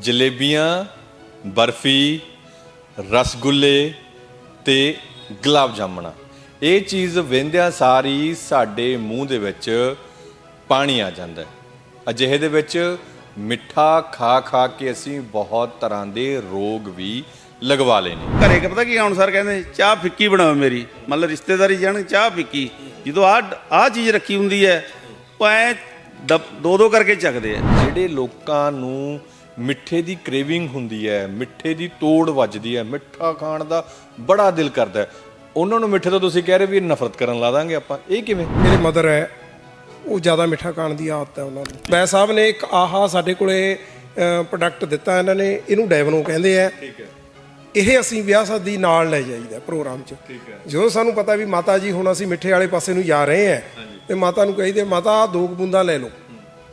ਜਲੇਬੀਆਂ ਬਰਫੀ ਰਸਗੁੱਲੇ ਤੇ ਗੁਲਾਬ ਜਾਮਣਾ। ਇਹ ਚੀਜ਼ ਵੇਂਦਿਆਂ ਸਾਰੀ ਸਾਡੇ ਮੂੰਹ ਦੇ ਵਿੱਚ ਪਾਣੀ ਆ ਜਾਂਦਾ ਹੈ। ਅਜਿਹੇ ਦੇ ਵਿੱਚ ਮਿੱਠਾ ਖਾ ਖਾ ਕੇ ਅਸੀਂ ਬਹੁਤ ਤਰ੍ਹਾਂ ਦੇ ਰੋਗ ਵੀ ਲਗਵਾ ਲਏ ਨੇ। ਘਰੇ ਕਿ ਪਤਾ ਕੀ ਹੁਣ ਸਰ ਕਹਿੰਦੇ ਚਾਹ ਫਿੱਕੀ ਬਣਾਓ ਮੇਰੀ। ਮਤਲਬ ਰਿਸ਼ਤੇਦਾਰੀ ਜਾਣ ਚਾਹ ਫਿੱਕੀ। ਜਦੋਂ ਆ ਆ ਚੀਜ਼ ਰੱਖੀ ਹੁੰਦੀ ਹੈ ਉਹ ਐ ਦੋ ਦੋ ਕਰਕੇ ਚੱਕਦੇ ਆ। ਜਿਹੜੇ ਲੋਕਾਂ ਨੂੰ ਮਿੱਠੇ ਦੀ ਕ੍ਰੇਵਿੰਗ ਹੁੰਦੀ ਹੈ ਮਿੱਠੇ ਦੀ ਤੋੜ ਵੱਜਦੀ ਹੈ ਮਿੱਠਾ ਖਾਣ ਦਾ ਬੜਾ ਦਿਲ ਕਰਦਾ ਉਹਨਾਂ ਨੂੰ ਮਿੱਠੇ ਤੋਂ ਤੁਸੀਂ ਕਹਿ ਰਹੇ ਵੀ ਨਫ਼ਰਤ ਕਰਨ ਲਾ ਦਾਂਗੇ ਆਪਾਂ। ਇਹ ਕਿਵੇਂ? ਮੇਰੇ ਮਦਰ ਹੈ ਉਹ ਜ਼ਿਆਦਾ ਮਿੱਠਾ ਖਾਣ ਦੀ ਆਦਤ ਹੈ ਉਹਨਾਂ ਨੂੰ ਬੈ ਸਾਹਿਬ ਨੇ ਇੱਕ ਆਹਾ ਸਾਡੇ ਕੋਲੇ ਪ੍ਰੋਡਕਟ ਦਿੱਤਾ ਇਹਨਾਂ ਨੇ ਇਹਨੂੰ ਡੈਵਨੋ ਕਹਿੰਦੇ ਆ। ਠੀਕ ਹੈ। ਇਹ ਅਸੀਂ ਵਿਆਹ ਸ਼ਾਦੀ ਨਾਲ ਲੈ ਜਾਈਦਾ ਪ੍ਰੋਗਰਾਮ 'ਚ। ਜਦੋਂ ਸਾਨੂੰ ਪਤਾ ਵੀ ਮਾਤਾ ਜੀ ਹੁਣ ਅਸੀਂ ਮਿੱਠੇ ਵਾਲੇ ਪਾਸੇ ਨੂੰ ਜਾ ਰਹੇ ਆ ਤੇ ਮਾਤਾ ਨੂੰ ਕਹੀਦੇ ਮਾਤਾ ਦੋ ਕੁ ਬੂੰਦਾਂ ਲੈ ਲਓ।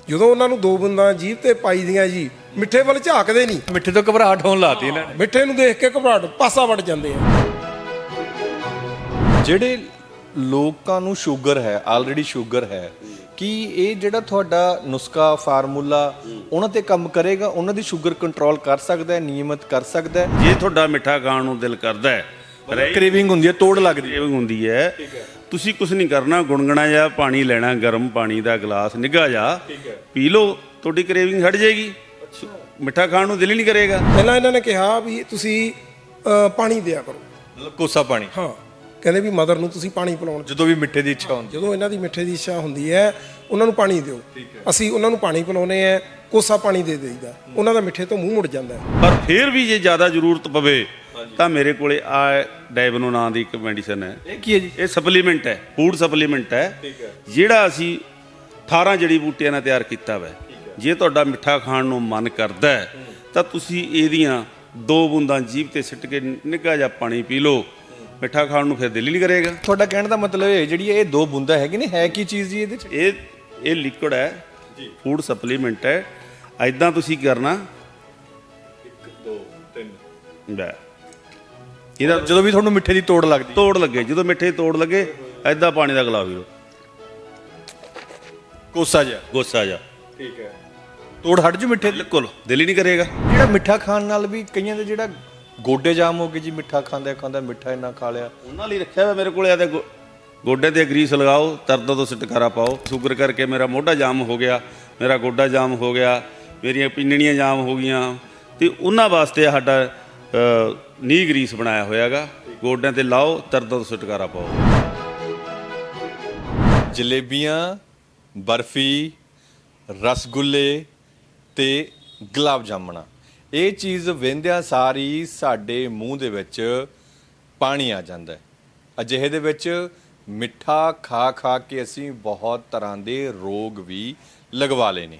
ਜਦੋਂ ਉਹਨਾਂ ਨੂੰ ਦੋ ਬੂੰਦਾਂ ਜੀਭ ਤੇ ਪਾਈ ਦੀਆਂ ਜੀ ਮਿੱਠੇ ਵੱਲ ਝਾਕਦੇ ਨਹੀਂ। ਮਿੱਠੇ ਤੋਂ ਘਬਰਾਹਟ ਹੋਣ ਲਾਤੀ ਇਹਨਾਂ ਨੇ। ਮਿੱਠੇ ਨੂੰ ਦੇਖ ਕੇ ਘਬਰਾਹਟ ਪਾਸਾ ਵੜ ਜਾਂਦੇ ਆ। ਜਿਹੜੇ ਲੋਕਾਂ ਨੂੰ ਸ਼ੂਗਰ ਹੈ ਆਲਰੇਡੀ ਸ਼ੂਗਰ ਹੈ ਕੀ ਇਹ ਜਿਹੜਾ ਤੁਹਾਡਾ ਨੁਸਖਾ ਫਾਰਮੂਲਾ ਉਹਨਾਂ ਤੇ ਕੰਮ ਕਰੇਗਾ? ਉਹਨਾਂ ਦੀ ਸ਼ੂਗਰ ਕੰਟਰੋਲ ਕਰ ਸਕਦਾ ਹੈ ਨਿਯਮਿਤ ਕਰ ਸਕਦਾ ਹੈ? ਜੇ ਤੁਹਾਡਾ ਮਿੱਠਾ ਖਾਣ ਨੂੰ ਦਿਲ ਕਰਦਾ ਹੈ ਕ੍ਰੇਵਿੰਗ ਹੁੰਦੀ ਹੈ ਤੋੜ ਲੱਗਦੀ ਹੈ। ਹੁੰਦੀ ਹੈ। ਤੁਸੀਂ ਕੁਝ ਨਹੀਂ ਕਰਨਾ ਗੁਣਗਣਾ ਜਾਂ ਪਾਣੀ ਲੈਣਾ ਗਰਮ ਪਾਣੀ ਦਾ ਗਲਾਸ ਨਿੱਘਾ ਜਾ ਪੀ ਲਓ ਤੁਹਾਡੀ ਕ੍ਰੇਵਿੰਗ ਹਟ ਜਾਏਗੀ। ਮਿੱਠਾ ਖਾਣ ਨੂੰ ਦਿਲ ਹੀ ਨਹੀਂ ਕਰੇਗਾ। ਪਹਿਲਾਂ ਇਹਨਾਂ ਨੇ ਕਿਹਾ ਵੀ ਤੁਸੀਂ ਅਹ, ਪਾਣੀ ਦਿਆ ਕਰੋ। ਮਤਲਬ ਕੋਸਾ ਪਾਣੀ। ਹਾਂ ਕਹਿੰਦੇ ਵੀ ਮਦਰ ਨੂੰ ਤੁਸੀਂ ਪਾਣੀ ਪਿਲਾਉਣ। ਜਦੋਂ ਵੀ ਮਿੱਠੇ ਦੀ ਇੱਛਾ ਹੁੰਦੀ। ਜਦੋਂ ਇਹਨਾਂ ਦੀ ਮਿੱਠੇ ਦੀ ਇੱਛਾ ਹੁੰਦੀ ਹੈ ਉਹਨਾਂ ਨੂੰ ਪਾਣੀ ਦਿਓ। ਅਸੀਂ ਉਹਨਾਂ ਨੂੰ ਪਾਣੀ ਪਿਲਾਉਨੇ ਆ ਕੋਸਾ ਪਾਣੀ ਦੇ ਦੇਈਦਾ। ਉਹਨਾਂ ਦਾ ਮਿੱਠੇ ਤੋਂ ਮੂੰਹ ਮੁੜ ਜਾਂਦਾ ਹੈ। ਪਰ ਫਿਰ ਵੀ ਜੇ ਜ਼ਿਆਦਾ ਜ਼ਰੂਰਤ ਪਵੇ ਤਾਂ ਮੇਰੇ ਕੋਲੇ ਆ ਡਾਇਬਨੋ ਨਾਂ ਦੀ ਇੱਕ ਮੈਡੀਸਨ ਹੈ। ਇਹ ਕੀ ਹੈ ਜੀ? ਇਹ ਸਪਲੀਮੈਂਟ ਹੈ ਫੂਡ ਸਪਲੀਮੈਂਟ ਹੈ। ਜਿਹੜਾ ਅਸੀਂ 18 ਜੜੀ ਬੂਟੀਆਂ ਨਾਲ ਤਿਆਰ ਕੀਤਾ ਹੋਇਆ ਹੈ ਜੇ ਤੁਹਾਡਾ ਮਿੱਠਾ ਖਾਣ ਨੂੰ ਮਨ ਕਰਦਾ ਹੈ ਤਾਂ ਤੁਸੀਂ ਇਹਦੀਆਂ ਦੋ ਬੂੰਦਾਂ ਜੀਭ ਤੇ ਸਿੱਟ ਕੇ ਨਿੱਘਾ ਜਿਹਾ ਪਾਣੀ ਪੀ ਲਓ। ਮਿੱਠਾ ਖਾਣ ਨੂੰ ਫਿਰ ਦਿਲ ਹੀ ਨਹੀਂ ਕਰੇਗਾ। ਤੁਹਾਡਾ ਕਹਿਣ ਦਾ ਮਤਲਬ ਇਹ ਜਿਹੜੀ ਇਹ ਦੋ ਬੂੰਦਾਂ ਹੈਗੀ ਨੇ ਹੈ ਕੀ ਚੀਜ਼ ਜੀ ਇਹਦੇ ਚ? ਇਹ ਇਹ ਲਿਕੁਇਡ ਹੈ ਫੂਡ ਸਪਲੀਮੈਂਟ ਹੈ। ਐਦਾਂ ਤੁਸੀਂ ਕਰਨਾ। 1 2 3 ਲੈ। ਇਹਦਾ ਜਦੋਂ ਵੀ ਤੁਹਾਨੂੰ ਮਿੱਠੇ ਦੀ ਤੋੜ ਲੱਗਦੀ ਤੋੜ ਲੱਗੇ ਜਦੋਂ ਮਿੱਠੇ ਦੀ ਤੋੜ ਲੱਗੇ ਐਦਾਂ ਪਾਣੀ ਦਾ ਗਲਾਸ ਪੀ ਲਓ। ਕੋਸਾ ਜਿਹਾ। ਗੁੱਸਾ ਜਾ ਠੀਕ ਹੈ। ਤੋੜ ਹਟ ਜੂ ਮਿੱਠੇ ਬਿਲਕੁਲ ਦਿਲ ਹੀ ਨਹੀਂ ਕਰੇਗਾ। ਜਿਹੜਾ ਮਿੱਠਾ ਖਾਣ ਨਾਲ ਵੀ ਕਈਆਂ ਦੇ ਜਿਹੜਾ ਗੋਡੇ ਜਾਮ ਹੋ ਗਏ ਜੀ ਮਿੱਠਾ ਖਾਂਦਾ ਖਾਂਦਾ ਮਿੱਠਾ ਇੰਨਾ ਖਾ ਲਿਆ। ਉਹਨਾਂ ਲਈ ਰੱਖਿਆ ਹੋਇਆ ਮੇਰੇ ਕੋਲੇ ਆ ਤੇ ਗੋ- ਗੋਡੇ ਤੇ ਗਰੀਸ ਲਗਾਓ ਦਰਦ ਤੋਂ ਛੁਟਕਾਰਾ ਪਾਓ। ਸ਼ੂਗਰ ਕਰਕੇ ਮੇਰਾ ਮੋਢਾ ਜਾਮ ਹੋ ਗਿਆ ਮੇਰਾ ਗੋਡਾ ਜਾਮ ਹੋ ਗਿਆ ਮੇਰੀਆਂ ਪਿੰਨਣੀਆਂ ਜਾਮ ਹੋ ਗਈਆਂ। ਤੇ ਉਹਨਾਂ ਵਾਸਤੇ ਸਾਡਾ ਅ, ਨੀ ਗਰੀਸ ਬਣਾਇਆ ਹੋਇਆਗਾ। ਗੋਡਿਆਂ ਤੇ ਲਾਓ ਦਰਦ ਤੋਂ ਛੁਟਕਾਰਾ ਪਾਓ। ਜਲੇਬੀਆਂ ਬਰਫੀ ਰਸਗੁੱਲੇ ਤੇ ਗੁਲਾਬ ਜਾਮਣਾ। ਇਹ ਚੀਜ਼ ਵੇਂਦਿਆਂ ਸਾਰੀ ਸਾਡੇ ਮੂੰਹ ਦੇ ਵਿੱਚ ਪਾਣੀ ਆ ਜਾਂਦਾ ਹੈ। ਅਜਿਹੇ ਦੇ ਵਿੱਚ ਮਿੱਠਾ ਖਾ ਖਾ ਕੇ ਅਸੀਂ ਬਹੁਤ ਤਰ੍ਹਾਂ ਦੇ ਰੋਗ ਵੀ ਲਗਵਾ ਲਏ ਨੇ।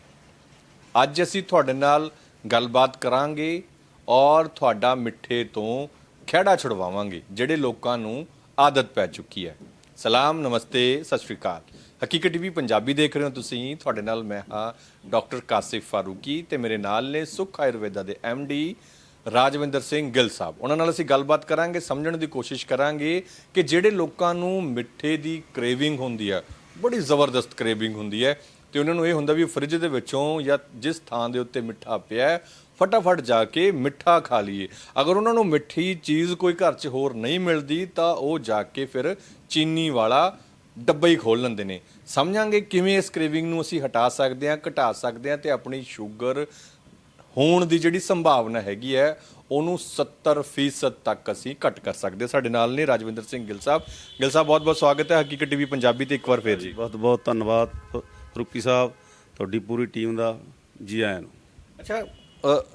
ਅੱਜ ਅਸੀਂ ਤੁਹਾਡੇ ਨਾਲ ਗੱਲਬਾਤ ਕਰਾਂਗੇ ਔਰ ਤੁਹਾਡਾ ਮਿੱਠੇ ਤੋਂ ਖਿਹੜਾ ਛੁਡਵਾਵਾਂਗੇ, ਜਿਹੜੇ ਲੋਕਾਂ ਨੂੰ ਆਦਤ ਪੈ ਚੁੱਕੀ ਹੈ। ਸਲਾਮ, ਨਮਸਤੇ, ਸਤਿ ਸ਼੍ਰੀ ਅਕਾਲ। ਹਕੀਕਤ ਟੀਵੀ ਪੰਜਾਬੀ ਦੇਖ ਰਹੇ ਹੋ ਤੁਸੀਂ। ਤੁਹਾਡੇ ਨਾਲ ਮੈਂ ਹਾਂ ਡਾਕਟਰ ਕਾਸਿਫ ਫਾਰੂਕੀ ਤੇ ਮੇਰੇ ਨਾਲ ਨੇ ਸੁਖ ਆਯੁਰਵੇਦਾ ਦੇ ਡੀ ਰਾਜਵਿੰਦਰ ਸਿੰਘ ਗਿੱਲ ਸਾਹਿਬ। ਉਹਨਾਂ ਨਾਲ ਅਸੀਂ ਗੱਲਬਾਤ ਕਰਾਂਗੇ, ਸਮਝਣ ਦੀ ਕੋਸ਼ਿਸ਼ ਕਰਾਂਗੇ ਕਿ ਜਿਹੜੇ ਲੋਕਾਂ ਨੂੰ ਮਿੱਠੇ ਦੀ ਕ੍ਰੇਵਿੰਗ ਹੁੰਦੀ ਹੈ ਬੜੀ ਜ਼ਬਰਦਸਤ ਕ੍ਰੇਵਿੰਗ ਹੁੰਦੀ ਹੈ ਤੇ ਉਹਨਾਂ ਨੂੰ ਇਹ ਹੁੰਦਾ ਵੀ ਫ੍ਰਿਜ ਦੇ ਵਿੱਚੋਂ ਜਾਂ ਜਿਸ ਥਾਂ ਦੇ ਉੱਤੇ ਮਿੱਠਾ ਪਿਆ ਫਟਾਫਟ ਜਾ ਕੇ ਮਿੱਠਾ ਖਾ ਲਈਏ। ਅਗਰ ਉਹਨਾਂ ਨੂੰ ਮਿੱਠੀ ਚੀਜ਼ ਕੋਈ ਘਰ 'ਚ ਹੋਰ ਨਹੀਂ ਮਿਲਦੀ ਤਾਂ ਉਹ ਜਾ ਕੇ ਫਿਰ ਚੀਨੀ ਵਾਲਾ ਡੱਬਾ ਹੀ ਖੋਲ ਲੈਂਦੇ ਨੇ। ਸਮਝਾਂਗੇ ਕਿਵੇਂ ਇਸ ਕ੍ਰੇਵਿੰਗ ਨੂੰ ਅਸੀਂ ਹਟਾ ਸਕਦੇ ਹਾਂ ਘਟਾ ਸਕਦੇ ਹਾਂ ਤੇ ਆਪਣੀ ਸ਼ੂਗਰ ਹੋਣ ਦੀ ਜਿਹੜੀ ਸੰਭਾਵਨਾ ਹੈਗੀ ਹੈ ਉਹਨੂੰ 70% ਤੱਕ ਅਸੀਂ ਘਟ ਕਰ ਸਕਦੇ ਹਾਂ। ਸਾਡੇ ਨਾਲ ਨੇ ਰਾਜਵਿੰਦਰ ਸਿੰਘ ਗਿੱਲ ਸਾਹਿਬ। ਗਿੱਲ ਸਾਹਿਬ ਬਹੁਤ ਬਹੁਤ ਸਵਾਗਤ ਹੈ ਹਕੀਕਤ ਟੀਵੀ ਪੰਜਾਬੀ ਤੇ ਇੱਕ ਵਾਰ ਫੇਰ ਜੀ। ਬਹੁਤ ਬਹੁਤ ਧੰਨਵਾਦ ਫਰੂਕੀ ਸਾਹਿਬ ਤੁਹਾਡੀ ਪੂਰੀ ਟੀਮ ਦਾ ਜੀ ਆਇਆਂ ਨੂੰ। ਅੱਛਾ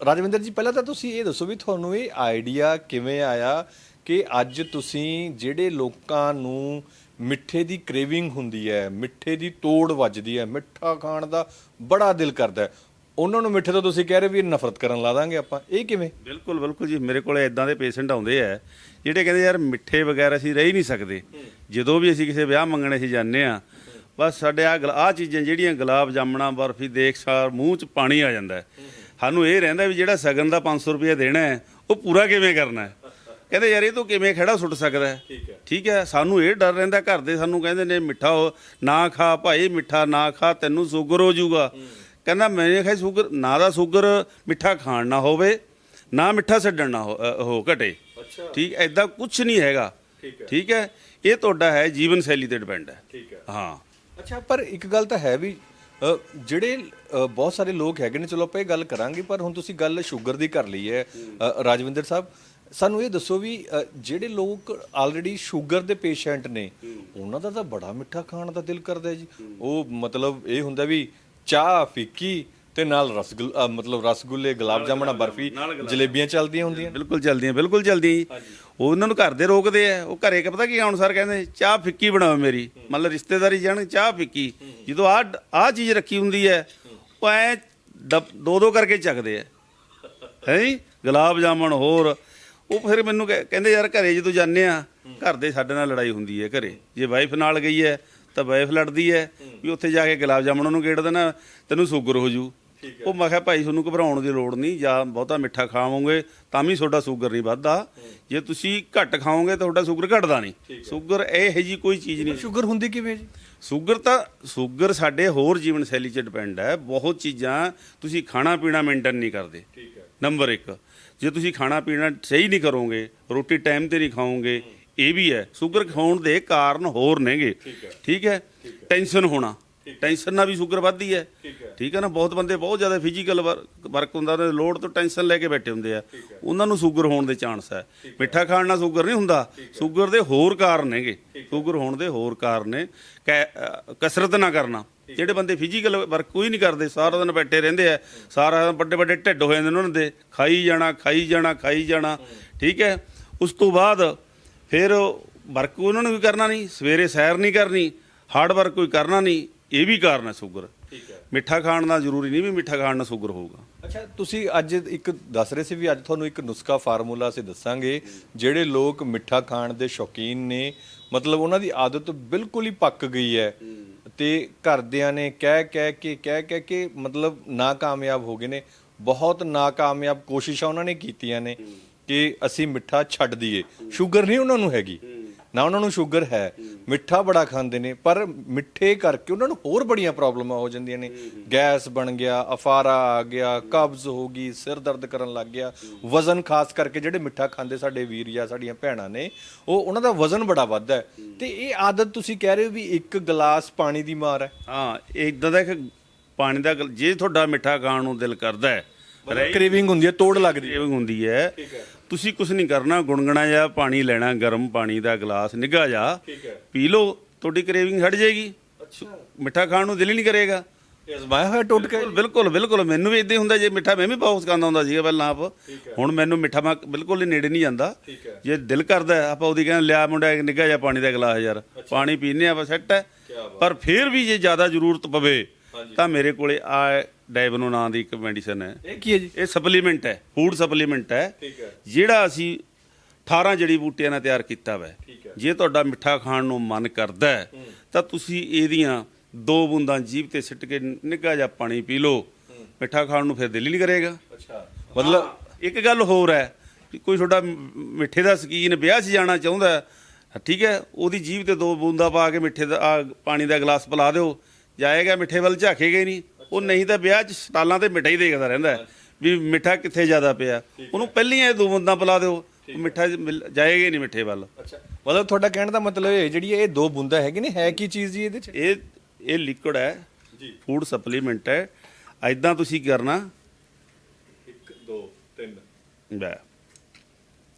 ਰਾਜਵਿੰਦਰ ਜੀ ਪਹਿਲਾਂ ਤਾਂ ਤੁਸੀਂ ਇਹ ਦੱਸੋ ਵੀ ਤੁਹਾਨੂੰ ਇਹ ਆਈਡੀਆ ਕਿਵੇਂ ਆਇਆ ਕਿ ਅੱਜ ਤੁਸੀਂ ਜਿਹੜੇ ਲੋਕਾਂ ਨੂੰ ਮਿੱਠੇ ਦੀ ਕ੍ਰੇਵਿੰਗ ਹੁੰਦੀ ਹੈ, ਮਿੱਠੇ ਦੀ ਤੋੜ ਵੱਜਦੀ ਹੈ, ਮਿੱਠਾ ਖਾਣ ਦਾ ਬੜਾ ਦਿਲ ਕਰਦਾ ਹੈ। ਉਹਨਾਂ ਨੂੰ ਮਿੱਠੇ ਤੋਂ ਤੁਸੀਂ ਕਹਿ ਰਹੇ ਵੀ ਨਫ਼ਰਤ ਕਰਨ ਲਾ ਦਾਂਗੇ ਆਪਾਂ। ਇਹ ਕਿਵੇਂ? ਬਿਲਕੁਲ ਬਿਲਕੁਲ ਜੀ। ਮੇਰੇ ਕੋਲੇ ਇਦਾਂ ਦੇ ਪੇਸ਼ੈਂਟ ਆਉਂਦੇ ਆ, ਜਿਹੜੇ ਕਹਿੰਦੇ, ਯਾਰ, ਮਿੱਠੇ ਵਗੈਰਾ ਅਸੀਂ ਰਹਿ ਹੀ ਨਹੀਂ ਸਕਦੇ। ਜਦੋਂ ਵੀ ਅਸੀਂ ਕਿਸੇ ਵਿਆਹ ਮੰਗਣੇ ਅਸੀਂ ਜਾਂਦੇ ਆ ਬਸ ਸਾਡੇ ਆ ਆ ਚੀਜ਼ਾਂ ਜਿਹੜੀਆਂ ਗੁਲਾਬ ਜਾਮਣਾ, ਬਰਫੀ, ਦੇਖ ਸਾਰ, ਮੂੰਹ 'ਚ ਪਾਣੀ ਆ ਜਾਂਦਾ ਸਾਨੂੰ ਇਹ ਰਹਿੰਦਾ ਵੀ ਜਿਹੜਾ ਸਗਨ ਦਾ 500 ਰੁਪਏ ਦੇਣਾ ਹੈ, ਉਹ ਪੂਰਾ ਕਿਵੇਂ ਕਰਨਾ ਹੈ? ਕਹਿੰਦੇ ਯਾਰ ਇਹ ਤੋਂ ਕਿਵੇਂ ਖੜਾ ਸੁੱਟ ਸਕਦਾ ਹੈ? ਠੀਕ ਹੈ। ਸਾਨੂੰ ਇਹ ਡਰ ਰਹਿੰਦਾ ਘਰ ਦੇ ਸਾਨੂੰ ਕਹਿੰਦੇ ਨੇ ਮਿੱਠਾ ਹੋ- ਨਾ ਖਾ ਭਾਈ ਮਿੱਠਾ ਨਾ ਖਾ ਤੈਨੂੰ ਸ਼ੂਗਰ ਹੋ ਜਾਊਗਾ। ਕਹਿੰਦਾ ਮੈਨੇ ਕਿਹਾ ਸ਼ੂਗਰ ਨਾ ਦਾ ਸ਼ੂਗਰ ਮਿੱਠਾ ਖਾਣ ਨਾ ਹੋਵੇ ਨਾ ਮਿੱਠਾ ਛੱਡਣ ਨਾ ਹੋ ਅ, ਹੋ ਘਟੇ। ਅੱਛਾ। ਠੀਕ ਐਦਾਂ ਕੁਝ ਨਹੀਂ ਹੈਗਾ। ਠੀਕ ਹੈ। ਠੀਕ ਹੈ ਇਹ ਤੁਹਾਡਾ ਹੈ ਜੀਵਨ ਸ਼ੈਲੀ ਤੇ ਡਿਪੈਂਡ ਹੈ। ਠੀਕ ਹੈ। ਹਾਂ। ਅੱਛਾ ਪਰ ਇੱਕ ਗੱਲ ਤਾਂ ਹੈ ਵੀ ਅ, ਜਿਹੜੇ ਅ, ਬਹੁਤ ਸਾਰੇ ਲੋਕ ਹੈਗੇ ਨੇ ਚਲੋ ਆਪਾਂ ਇਹ ਗੱਲ ਕਰਾਂਗੇ ਪਰ ਹੁਣ ਤੁਸੀਂ ਗੱਲ ਸ਼ੂਗਰ ਦੀ ਕਰ ਲਈ ਹੈ। ਅ, ਰਾਜਵਿੰਦਰ ਸਾਹਿਬ ਸਾਨੂੰ ਇਹ ਦੱਸੋ ਵੀ ਅ, ਜਿਹੜੇ ਲੋਕ ਆਲਰੇਡੀ ਸ਼ੂਗਰ ਦੇ ਪੇਸ਼ੈਂਟ ਨੇ ਉਹਨਾਂ ਦਾ ਤਾਂ ਬੜਾ ਮਿੱਠਾ ਖਾਣ ਦਾ ਦਿਲ ਕਰਦਾ ਹੈ ਜੀ। ਉਹ ਮਤਲਬ ਇਹ ਹੁੰਦਾ ਵੀ ਚਾਹ ਫਿੱਕੀ ਤੇ ਨਾਲ ਰਸਗੁੱਲ ਅ, ਮਤਲਬ ਰਸਗੁੱਲੇ ਗੁਲਾਬ ਜਾਮਣਾ ਬਰਫੀ ਜਲੇਬੀਆਂ ਚੱਲਦੀਆਂ ਹੁੰਦੀਆਂ। ਬਿਲਕੁਲ ਚੱਲਦੀਆਂ ਬਿਲਕੁਲ ਚੱਲਦੀਆਂ ਜੀ ਉਹ ਉਹਨਾਂ ਨੂੰ ਘਰ ਦੇ ਰੋਕਦੇ ਆ। ਉਹ ਘਰੇ ਕਿ ਪਤਾ ਕੀ ਆਉਣ ਸਰ ਕਹਿੰਦੇ ਚਾਹ ਫਿੱਕੀ ਬਣਾਓ ਮੇਰੀ। ਮਤਲਬ ਰਿਸ਼ਤੇਦਾਰੀ ਜਾਣ ਚਾਹ ਫਿੱਕੀ। ਜਦੋਂ ਆ ਆ ਚੀਜ਼ ਰੱਖੀ ਹੁੰਦੀ ਹੈ ਉਹ ਐ ਦੋ ਦੋ ਕਰਕੇ ਚੱਕਦੇ ਆ। ਹੈ ਜੀ? ਗੁਲਾਬ ਜਾਮਣ ਹੋਰ ਉਹ ਫਿਰ ਮੈਨੂੰ ਕਹਿ- ਕਹਿੰਦੇ ਯਾਰ ਘਰੇ ਜਦੋਂ ਜਾਂਦੇ ਆ ਘਰ ਦੇ ਸਾਡੇ ਨਾਲ ਲੜਾਈ ਹੁੰਦੀ ਹੈ ਘਰੇ। ਜੇ ਵਾਈਫ ਨਾਲ ਗਈ ਹੈ ਤਾਂ ਵਾਈਫ ਲੜਦੀ ਹੈ ਵੀ ਉੱਥੇ ਜਾ ਕੇ ਗੁਲਾਬ ਜਾਮਣ ਨੂੰ ਗੇੜ ਦੇਣਾ ਤੈਨੂੰ ਸ਼ੂਗਰ ਹੋ ਜੂ। ਉਹ ਮੈਂ ਕਿਹਾ ਭਾਈ ਤੁਹਾਨੂੰ ਘਬਰਾਉਣ ਦੀ ਲੋੜ ਨਹੀਂ ਜਾਂ ਬਹੁਤਾ ਮਿੱਠਾ ਖਾਵੋਗੇ ਤਾਂ ਵੀ ਤੁਹਾਡਾ ਸ਼ੂਗਰ ਨਹੀਂ ਵੱਧਦਾ। ਜੇ ਤੁਸੀਂ ਘੱਟ ਖਾਓਗੇ ਤਾਂ ਤੁਹਾਡਾ ਸ਼ੂਗਰ ਘਟਦਾ ਨਹੀਂ। ਸ਼ੂਗਰ ਇਹ ਜੀ ਕੋਈ ਚੀਜ਼ ਨਹੀਂ। ਸ਼ੂਗਰ ਹੁੰਦੀ ਕਿਵੇਂ ਜੀ? ਸ਼ੂਗਰ ਤਾਂ ਸ਼ੂਗਰ ਸਾਡੇ ਹੋਰ ਜੀਵਨ ਸ਼ੈਲੀ 'ਚ ਡਿਪੈਂਡ ਹੈ। ਬਹੁਤ ਚੀਜ਼ਾਂ ਤੁਸੀਂ ਖਾਣਾ ਪੀਣਾ ਮੇਨਟੇਨ ਨਹੀਂ ਕਰਦੇ। ਠੀਕ ਹੈ। ਨੰਬਰ 1 ਜੇ ਤੁਸੀਂ ਖਾਣਾ ਪੀਣਾ ਸਹੀ ਨਹੀਂ ਕਰੋਗੇ ਰੋਟੀ ਟਾਈਮ ਤੇ ਨਹੀਂ ਖਾਓਗੇ ਇਹ ਵੀ ਹੈ। ਸ਼ੂਗਰ ਖਾਣ ਦੇ ਕਾਰਨ ਹੋਰ ਨੇਗੇ। ਠੀਕ ਹੈ। ਟੈਨਸ਼ਨ ਹੋਣਾ। ਟੈਨਸ਼ਨ ਨਾਲ ਵੀ ਸ਼ੂਗਰ ਵੱਧਦੀ ਹੈ। ਠੀਕ ਹੈ। ਨਾ? ਬਹੁਤ ਬੰਦੇ ਬਹੁਤ ਜ਼ਿਆਦਾ ਫਿਜ਼ੀਕਲ ਵਰਕ ਹੁੰਦਾ ਉਹਨਾਂ ਦੇ ਲੋਡ ਤੋਂ ਟੈਨਸ਼ਨ ਲੈ ਕੇ ਬੈਠੇ ਹੁੰਦੇ ਆ। ਉਹਨਾਂ ਨੂੰ ਸ਼ੂਗਰ ਹੋਣ ਦੇ ਚਾਂਸ ਹੈ। ਮਿੱਠਾ ਖਾਣ ਨਾਲ ਸ਼ੂਗਰ ਨਹੀਂ ਹੁੰਦਾ। ਸ਼ੂਗਰ ਦੇ ਹੋਰ ਕਾਰਨ ਨੇਗੇ। ਸ਼ੂਗਰ ਹੋਣ ਦੇ ਹੋਰ ਕਾਰਨ ਨੇ। ਕਸਰਤ ਨਾ ਕਰਨਾ। ਜਿਹੜੇ ਬੰਦੇ ਫਿਜ਼ੀਕਲ ਵਰਕ ਕੋਈ ਨਹੀਂ ਕਰਦੇ ਸਾਰਾ ਦਿਨ ਬੈਠੇ ਰਹਿੰਦੇ ਆ ਸਾਰਾ ਦਿਨ ਵੱਡੇ ਵੱਡੇ ਢਿੱਡ ਹੋ ਜਾਂਦੇ ਨੇ ਉਹਨਾਂ ਦੇ ਖਾਈ ਜਾਣਾ ਖਾਈ ਜਾਣਾ ਖਾਈ ਜਾਣਾ ਠੀਕ ਹੈ। ਉਸ ਤੋਂ ਬਾਅਦ ਫਿਰ ਵਰਕ ਉਹਨਾਂ ਨੂੰ ਵੀ ਕਰਨਾ ਨਹੀਂ ਸਵੇਰੇ ਸੈਰ ਨਹੀਂ ਕਰਨੀ ਹਾਰਡ ਵਰਕ ਕੋਈ ਕਰਨਾ ਨਹੀਂ ਇਹ ਵੀ ਕਾਰਨ ਹੈ ਸ਼ੂਗਰ ਮਿੱਠਾ ਖਾਣ ਨਾਲ ਜ਼ਰੂਰੀ ਨਹੀਂ ਵੀ ਮਿੱਠਾ ਖਾਣ ਨਾਲ ਸ਼ੂਗਰ ਹੋਊਗਾ। ਅੱਛਾ ਤੁਸੀਂ ਅੱਜ ਇੱਕ ਦੱਸ ਰਹੇ ਸੀ ਵੀ ਅੱਜ ਤੁਹਾਨੂੰ ਇੱਕ ਨੁਸਖਾ ਫਾਰਮੂਲਾ ਅਸੀਂ ਦੱਸਾਂਗੇ ਜਿਹੜੇ ਲੋਕ ਮਿੱਠਾ ਖਾਣ ਦੇ ਸ਼ੌਕੀਨ ਨੇ ਮਤਲਬ ਉਹਨਾਂ ਦੀ ਆਦਤ ਬਿਲਕੁਲ ਹੀ ਪੱਕ ਗਈ ਹੈ। ਤੇ ਘਰਦਿਆਂ ਨੇ ਕਹਿ ਕਹਿ ਕੇ ਕਹਿ ਕਹਿ ਕੇ ਮਤਲਬ ਨਾਕਾਮਯਾਬ ਹੋ ਗਏ ਨੇ। ਬਹੁਤ ਨਾਕਾਮਯਾਬ ਕੋਸ਼ਿਸ਼ਾਂ ਉਹਨਾਂ ਨੇ ਕੀਤੀਆਂ ਨੇ ਕਿ ਅਸੀਂ ਮਿੱਠਾ ਛੱਡ ਦਈਏ। ਸ਼ੂਗਰ ਨਹੀਂ ਉਹਨਾਂ ਨੂੰ ਹੈਗੀ। ਨਾ ਉਹਨਾਂ ਨੂੰ ਸ਼ੂਗਰ ਹੈ ਮਿੱਠਾ ਬੜਾ ਖਾਂਦੇ ਨੇ ਪਰ ਮਿੱਠੇ ਕਰਕੇ ਉਹਨਾਂ ਨੂੰ ਹੋਰ ਬੜੀਆਂ ਪ੍ਰੋਬਲਮਾਂ ਹੋ ਜਾਂਦੀਆਂ ਨੇ। ਗੈਸ ਬਣ ਗਿਆ ਅਫਾਰਾ ਆ ਗਿਆ ਕਬਜ਼ ਹੋ ਗਈ ਸਿਰ ਦਰਦ ਕਰਨ ਲੱਗ ਗਿਆ। ਵਜ਼ਨ ਖਾਸ ਕਰਕੇ ਜਿਹੜੇ ਮਿੱਠਾ ਖਾਂਦੇ ਸਾਡੇ ਵੀਰ ਜਾਂ ਸਾਡੀਆਂ ਭੈਣਾਂ ਨੇ ਉਹ ਉਹਨਾਂ ਦਾ ਵਜ਼ਨ ਬੜਾ ਵੱਧਦਾ ਹੈ। ਤੇ ਇਹ ਆਦਤ ਤੁਸੀਂ ਕਹਿ ਰਹੇ ਹੋ ਵੀ ਇੱਕ ਗਲਾਸ ਪਾਣੀ ਦੀ ਮਾਰ ਹੈ? ਹਾਂ ਇਦਾਂ ਦਾ ਇੱਕ ਪਾਣੀ ਦਾ ਗਲ- ਜੇ ਤੁਹਾਡਾ ਮਿੱਠਾ ਖਾਣ ਨੂੰ ਦਿਲ ਕਰਦਾ ਹੈ ਕ੍ਰੇਵਿੰਗ ਹੁੰਦੀ ਹੈ ਤੋੜ ਲੱਗਦੀ ਹੈ। ਹੁੰਦੀ ਹੈ। ਤੁਸੀਂ ਕੁਝ ਨਹੀਂ ਕਰਨਾ ਗੁਣਗਣਾ ਜਿਹਾ ਪਾਣੀ ਲੈਣਾ ਗਰਮ ਪਾਣੀ ਦਾ ਗਲਾਸ ਨਿੱਘਾ ਜਾ। ਪੀ ਲਓ ਤੁਹਾਡੀ ਕ੍ਰੇਵਿੰਗ ਹਟ ਜਾਏਗੀ। ਮਿੱਠਾ ਖਾਣ ਨੂੰ ਦਿਲ ਹੀ ਨਹੀਂ ਕਰੇਗਾ। ਅਜ਼ਮਾਇਆ ਹੋਇਆ ਟੁੱਟ ਕੇ? ਬਿਲਕੁਲ ਬਿਲਕੁਲ ਮੈਨੂੰ ਵੀ ਇਦਾਂ ਹੁੰਦਾ ਜੇ ਮਿੱਠਾ ਮੈਂ ਵੀ ਬਹੁਤ ਖਾਂਦਾ ਹੁੰਦਾ ਸੀਗਾ ਪਹਿਲਾਂ ਆਪ। ਹੁਣ ਮੈਨੂੰ ਮਿੱਠਾ ਮੈਂ ਬਿਲਕੁਲ ਹੀ ਨੇੜੇ ਨਹੀਂ ਜਾਂਦਾ। ਜੇ ਦਿਲ ਕਰਦਾ ਹੈ, ਆਪਾਂ ਉਹਦੀ ਕਹਿੰਦੇ ਲਿਆ ਮੁੰਡਾ ਇੱਕ ਨਿੱਘਾ ਜਿਹਾ ਪਾਣੀ ਦਾ ਗਲਾਸ ਯਾਰ। ਪਾਣੀ ਪੀਨੇ ਆ ਬਸ ਸੈੱਟ ਹੈ। ਪਰ ਫਿਰ ਵੀ ਜੇ ਜ਼ਿਆਦਾ ਜ਼ਰੂਰਤ ਪਵੇ ਤਾਂ ਮੇਰੇ ਕੋਲੇ ਆ ਡਾਇਬਨੋ ਨਾਂ ਦੀ ਇੱਕ ਮੈਡੀਸਨ ਹੈ। ਇਹ ਕੀ ਹੈ ਜੀ? ਇਹ ਸਪਲੀਮੈਂਟ ਹੈ ਫੂਡ ਸਪਲੀਮੈਂਟ ਹੈ। ਠੀਕ ਹੈ। ਜਿਹੜਾ ਅਸੀਂ 18 ਜੜੀ ਬੂਟੀਆਂ ਨਾਲ ਤਿਆਰ ਕੀਤਾ ਹੋਇਆ ਜੇ ਤੁਹਾਡਾ ਮਿੱਠਾ ਖਾਣ ਨੂੰ ਮਨ ਕਰਦਾ ਹੈ ਤਾਂ ਤੁਸੀਂ ਇਹਦੀਆਂ ਦੋ ਬੂੰਦਾਂ ਜੀਭ ਤੇ ਸਿੱਟ ਕੇ ਨਿੱਘਾ ਜਿਹਾ ਪਾਣੀ ਪੀ ਲਓ। ਮਿੱਠਾ ਖਾਣ ਨੂੰ ਫਿਰ ਦਿਲ ਹੀ ਨਹੀਂ ਕਰੇਗਾ। ਅੱਛਾ। ਮਤਲਬ ਇੱਕ ਗੱਲ ਹੋਰ ਹੈ ਕਿ ਕੋਈ ਤੁਹਾਡਾ ਮਿੱਠੇ ਦਾ ਸ਼ਕੀਨ ਵਿਆਹ 'ਚ ਜਾਣਾ ਚਾਹੁੰਦਾ ਠੀਕ ਹੈ ਉਹਦੀ ਜੀਭ ਤੇ ਦੋ ਬੂੰਦਾਂ ਪਾ ਕੇ ਮਿੱਠੇ ਦਾ ਪਾਣੀ ਦਾ ਗਲਾਸ ਪਿਲਾ ਦਿਓ। ਜਾਏਗਾ ਮਿੱਠੇ ਵੱਲ ਝਾਕੇਗਾ ਹੀ ਨਹੀਂ। ਉਹ ਨਹੀਂ ਤਾਂ ਵਿਆਹ 'ਚ ਸਟਾਲਾਂ ਤੇ ਮਿੱਠਾ ਹੀ ਦੇਖਦਾ ਰਹਿੰਦਾ ਵੀ ਮਿੱਠਾ ਕਿੱਥੇ ਜ਼ਿਆਦਾ ਪਿਆ? ਉਹਨੂੰ ਪਹਿਲੀਆਂ ਇਹ ਦੋ ਬੂੰਦਾਂ ਪਿਲਾ ਦਿਓ ਉਹ ਮਿੱਠਾ ਜਾਏਗਾ ਹੀ ਨਹੀਂ ਮਿੱਠੇ ਵੱਲ। ਅੱਛਾ। ਮਤਲਬ ਤੁਹਾਡਾ ਕਹਿਣ ਦਾ ਮਤਲਬ ਇਹ ਜਿਹੜੀ ਇਹ ਦੋ ਬੂੰਦਾਂ ਹੈਗੇ ਨੇ ਹੈ ਕੀ ਚੀਜ਼ ਜੀ ਇਹਦੇ ਚ? ਇਹ ਇਹ ਲਿਕੁਇਡ ਹੈ ਜੀ। ਫੂਡ ਸਪਲੀਮੈਂਟ ਹੈ। ਐਦਾਂ ਤੁਸੀਂ ਕਰਨਾ। 1 2 3 ਬੈ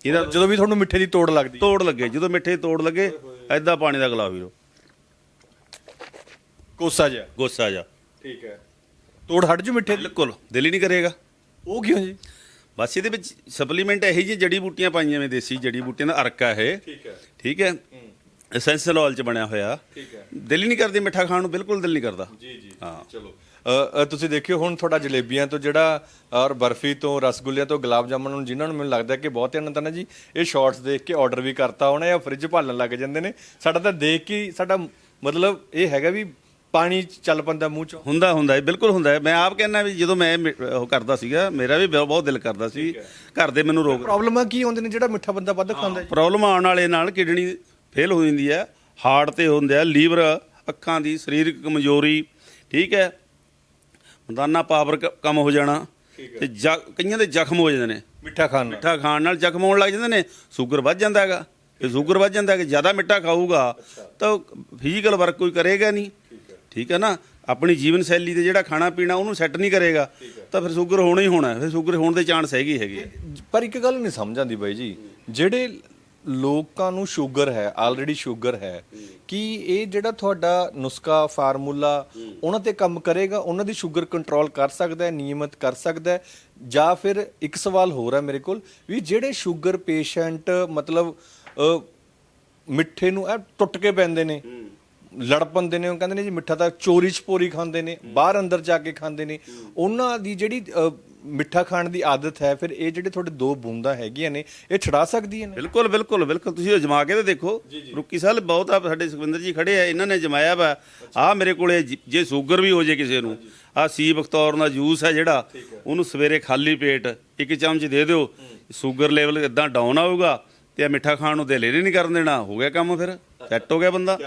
ਇਹਦਾ ਜਦੋਂ ਵੀ ਤੁਹਾਨੂੰ ਮਿੱਠੇ ਦੀ ਤੋੜ ਲੱਗਦੀ। ਤੋੜ ਲੱਗੇ ਜਦੋਂ ਮਿੱਠੇ ਤੋੜ ਲੱਗੇ ਐਦਾਂ ਪਾਣੀ ਦਾ ਗਲਾਸ ਵੀਰੋ ਕੋਸਾ ਜਿਹਾ। ਗੁੱਸਾ ਜਾ ਠੀਕ ਹੈ। ਤੋੜ ਹਟ ਜੂ ਮਿੱਠੇ। ਦੀ ਬਿਲਕੁਲ ਦਿਲ ਹੀ ਨਹੀਂ ਕਰੇਗਾ। ਉਹ ਕਿਉਂ ਜੀ? ਬਸ ਇਹਦੇ ਵਿੱਚ ਸਪਲੀਮੈਂਟ ਇਹੀ ਜਿਹੀ ਜੜੀ ਬੂਟੀਆਂ ਪਾਈਆਂ ਨੇ ਦੇਸੀ ਜੜੀ ਬੂਟੀਆਂ ਦਾ ਅਰਕਾ ਇਹ। ਠੀਕ ਹੈ। ਠੀਕ ਹੈ। ਐਸੈਂਸ਼ੀਅਲ ਆਇਲ ਚ ਬਣਿਆ ਹੋਇਆ। ਠੀਕ ਹੈ। ਦਿਲ ਹੀ ਨਹੀਂ ਕਰਦੀ ਮਿੱਠਾ ਖਾਣ ਨੂੰ ਬਿਲਕੁਲ ਦਿਲ ਨਹੀਂ ਕਰਦਾ। ਜੀ ਜੀ। ਹਾਂ। ਚਲੋ। ਅ, ਅ, ਤੁਸੀਂ ਦੇਖਿਓ ਹੁਣ ਤੁਹਾਡਾ ਜਲੇਬੀਆਂ ਤੋਂ ਜਿਹੜਾ ਔਰ ਬਰਫੀ ਤੋਂ ਰਸਗੁੱਲਿਆਂ ਤੋਂ ਗੁਲਾਬ ਜਾਮਨ ਨੂੰ ਜਿਨ੍ਹਾਂ ਨੂੰ ਮੈਨੂੰ ਲੱਗਦਾ ਕਿ ਬਹੁਤਿਆਂ ਨੇ ਤਾਂ ਨਾ ਜੀ ਇਹ ਸ਼ਾਰਟਸ ਦੇਖ ਕੇ ਆਰਡਰ ਵੀ ਕਰਤਾ ਹੋਣਾ ਜਾਂ ਫ੍ਰਿਜ ਭਾਲਣ ਲੱਗ ਜਾਂਦੇ ਨੇ। ਸਾਡਾ ਤਾਂ ਦੇਖ ਕੇ ਹੀ ਸਾਡਾ ਮਤਲਬ ਇਹ ਹੈਗਾ ਵੀ ਪਾਣੀ ਚੱਲ ਪੈਂਦਾ ਮੂੰਹ ਚੋਂ। ਹੁੰਦਾ ਹੁੰਦਾ ਹੈ ਬਿਲਕੁਲ ਹੁੰਦਾ ਹੈ। ਮੈਂ ਆਪ ਕਹਿੰਦਾ ਵੀ ਜਦੋਂ ਮੈਂ ਮਿ- ਉਹ ਕਰਦਾ ਸੀਗਾ ਮੇਰਾ ਵੀ ਬਹੁਤ ਬਹੁਤ ਦਿਲ ਕਰਦਾ ਸੀ। ਘਰ ਦੇ ਮੈਨੂੰ ਰੋਕ ਪ੍ਰੋਬਲਮਾਂ ਕੀ ਹੁੰਦੀਆਂ ਨੇ ਜਿਹੜਾ ਮਿੱਠਾ ਬੰਦਾ ਵੱਧ ਖਾਂਦਾ ਜੀ? ਪ੍ਰੋਬਲਮ ਆਉਣ ਵਾਲੇ ਨਾਲ ਕਿਡਨੀ ਫੇਲ ਹੋ ਜਾਂਦੀ ਹੈ ਹਾਰਟ ਤੇ ਹੁੰਦੇ ਆ ਲੀਵਰ ਅੱਖਾਂ ਦੀ ਸਰੀਰਕ ਕਮਜ਼ੋਰੀ ਠੀਕ ਹੈ। ਮਰਦਾਨਾ ਪਾਵਰ ਕੰਮ ਹੋ ਜਾਣਾ ਤੇ ਜ- ਕਈਆਂ ਦੇ ਜ਼ਖਮ ਹੋ ਜਾਂਦੇ ਨੇ। ਮਿੱਠਾ ਖਾਣ ਨਾਲ। ਮਿੱਠਾ ਖਾਣ ਨਾਲ ਜ਼ਖਮ ਹੋਣ ਲੱਗ ਜਾਂਦੇ ਨੇ ਸ਼ੂਗਰ ਵੱਧ ਜਾਂਦਾ ਹੈਗਾ। ਤੇ ਸ਼ੂਗਰ ਵੱਧ ਜਾਂਦਾ ਕਿ ਜ਼ਿਆਦਾ ਮਿੱਠਾ ਖਾਊਗਾ ਤਾਂ ਫਿਜ਼ੀਕਲ ਵਰਕ ਕੋਈ ਕਰੇਗਾ ਨਹੀਂ। ਠੀਕ ਹੈ ਨਾ? ਆਪਣੀ ਜੀਵਨ ਸ਼ੈਲੀ ਤੇ ਜਿਹੜਾ ਖਾਣਾ ਪੀਣਾ ਉਹਨੂੰ ਸੈੱਟ ਨਹੀਂ ਕਰੇਗਾ ਤਾਂ ਫਿਰ ਸ਼ੂਗਰ ਹੋਣਾ ਹੀ ਹੋਣਾ ਫਿਰ ਸ਼ੂਗਰ ਹੋਣ ਦੇ ਚਾਂਸ ਹੈਗੇ ਹੈਗੇ ਆ। ਪਰ ਇੱਕ ਗੱਲ ਨਹੀਂ ਸਮਝ ਆਉਂਦੀ ਬਾਈ ਜੀ। ਜਿਹੜੇ ਲੋਕਾਂ ਨੂੰ ਸ਼ੂਗਰ ਹੈ ਆਲਰੇਡੀ ਸ਼ੂਗਰ ਹੈ ਕੀ ਇਹ ਜਿਹੜਾ ਤੁਹਾਡਾ ਨੁਸਖਾ ਫਾਰਮੂਲਾ ਉਹਨਾਂ ਤੇ ਕੰਮ ਕਰੇਗਾ? ਉਹਨਾਂ ਦੀ ਸ਼ੂਗਰ ਕੰਟਰੋਲ ਕਰ ਸਕਦਾ ਹੈ ਨਿਯਮਿਤ ਕਰ ਸਕਦਾ ਹੈ? ਜਾਂ ਫਿਰ ਇੱਕ ਸਵਾਲ ਹੋਰ ਹੈ ਮੇਰੇ ਕੋਲ ਵੀ ਜਿਹੜੇ ਸ਼ੂਗਰ ਪੇਸ਼ੈਂਟ ਮਤਲਬ ਅ, ਮਿੱਠੇ ਨੂੰ ਐ ਟੁੱਟ ਕੇ ਪੈਂਦੇ ਨੇ ਲੜ ਪੰਦੇ ਨੇ ਉਹ ਕਹਿੰਦੇ ਨੇ ਜੀ ਮਿੱਠਾ ਤਾਂ ਚੋਰੀ ਚਪੋਰੀ ਖਾਂਦੇ ਨੇ ਬਾਹਰ ਅੰਦਰ ਜਾ ਕੇ ਖਾਂਦੇ ਨੇ। ਉਹਨਾਂ ਦੀ ਜਿਹੜੀ ਅ, ਮਿੱਠਾ ਖਾਣ ਦੀ ਆਦਤ ਹੈ ਫਿਰ ਇਹ ਜਿਹੜੇ ਤੁਹਾਡੇ ਦੋ ਬੂੰਦਾਂ ਹੈਗੀਆਂ ਨੇ ਇਹ ਛਡਾ ਸਕਦੀਆਂ ਨੇ? ਬਿਲਕੁਲ ਬਿਲਕੁਲ ਬਿਲਕੁਲ। ਤੁਸੀਂ ਅਜਮਾ ਕੇ ਤੇ ਦੇਖੋ ਰੁੱਕੀ ਸਾਹਿਬ ਬਹੁਤ ਆ ਸਾਡੇ ਸੁਖਵਿੰਦਰ ਜੀ ਖੜੇ ਆ ਇਹਨਾਂ ਨੇ ਜਮਾਇਆ ਵਾ। ਆ ਮੇਰੇ ਕੋਲੇ ਜ- ਜੇ ਸ਼ੂਗਰ ਵੀ ਹੋ ਜੇ ਕਿਸੇ ਨੂੰ ਆ ਸੀ ਬਖਤੌਰ ਦਾ ਜੂਸ ਹੈ ਜਿਹੜਾ ਉਹਨੂੰ ਸਵੇਰੇ ਖਾਲੀ ਪੇਟ ਇੱਕ ਚਮਚ ਦੇ ਦਿਓ। ਸ਼ੂਗਰ ਲੈਵਲ ਇਦਾਂ ਡਾਊਨ ਆਊਗਾ ਤੇ ਆ ਮਿੱਠਾ ਖਾਣ ਨੂੰ ਦਿਲ ਹੀ ਨਹੀਂ ਕਰਨ ਦੇਣਾ। ਹੋ ਗਿਆ ਕੰਮ ਫਿਰ? ਸੈੱਟ ਹੋ ਗਿਆ ਬੰਦਾ?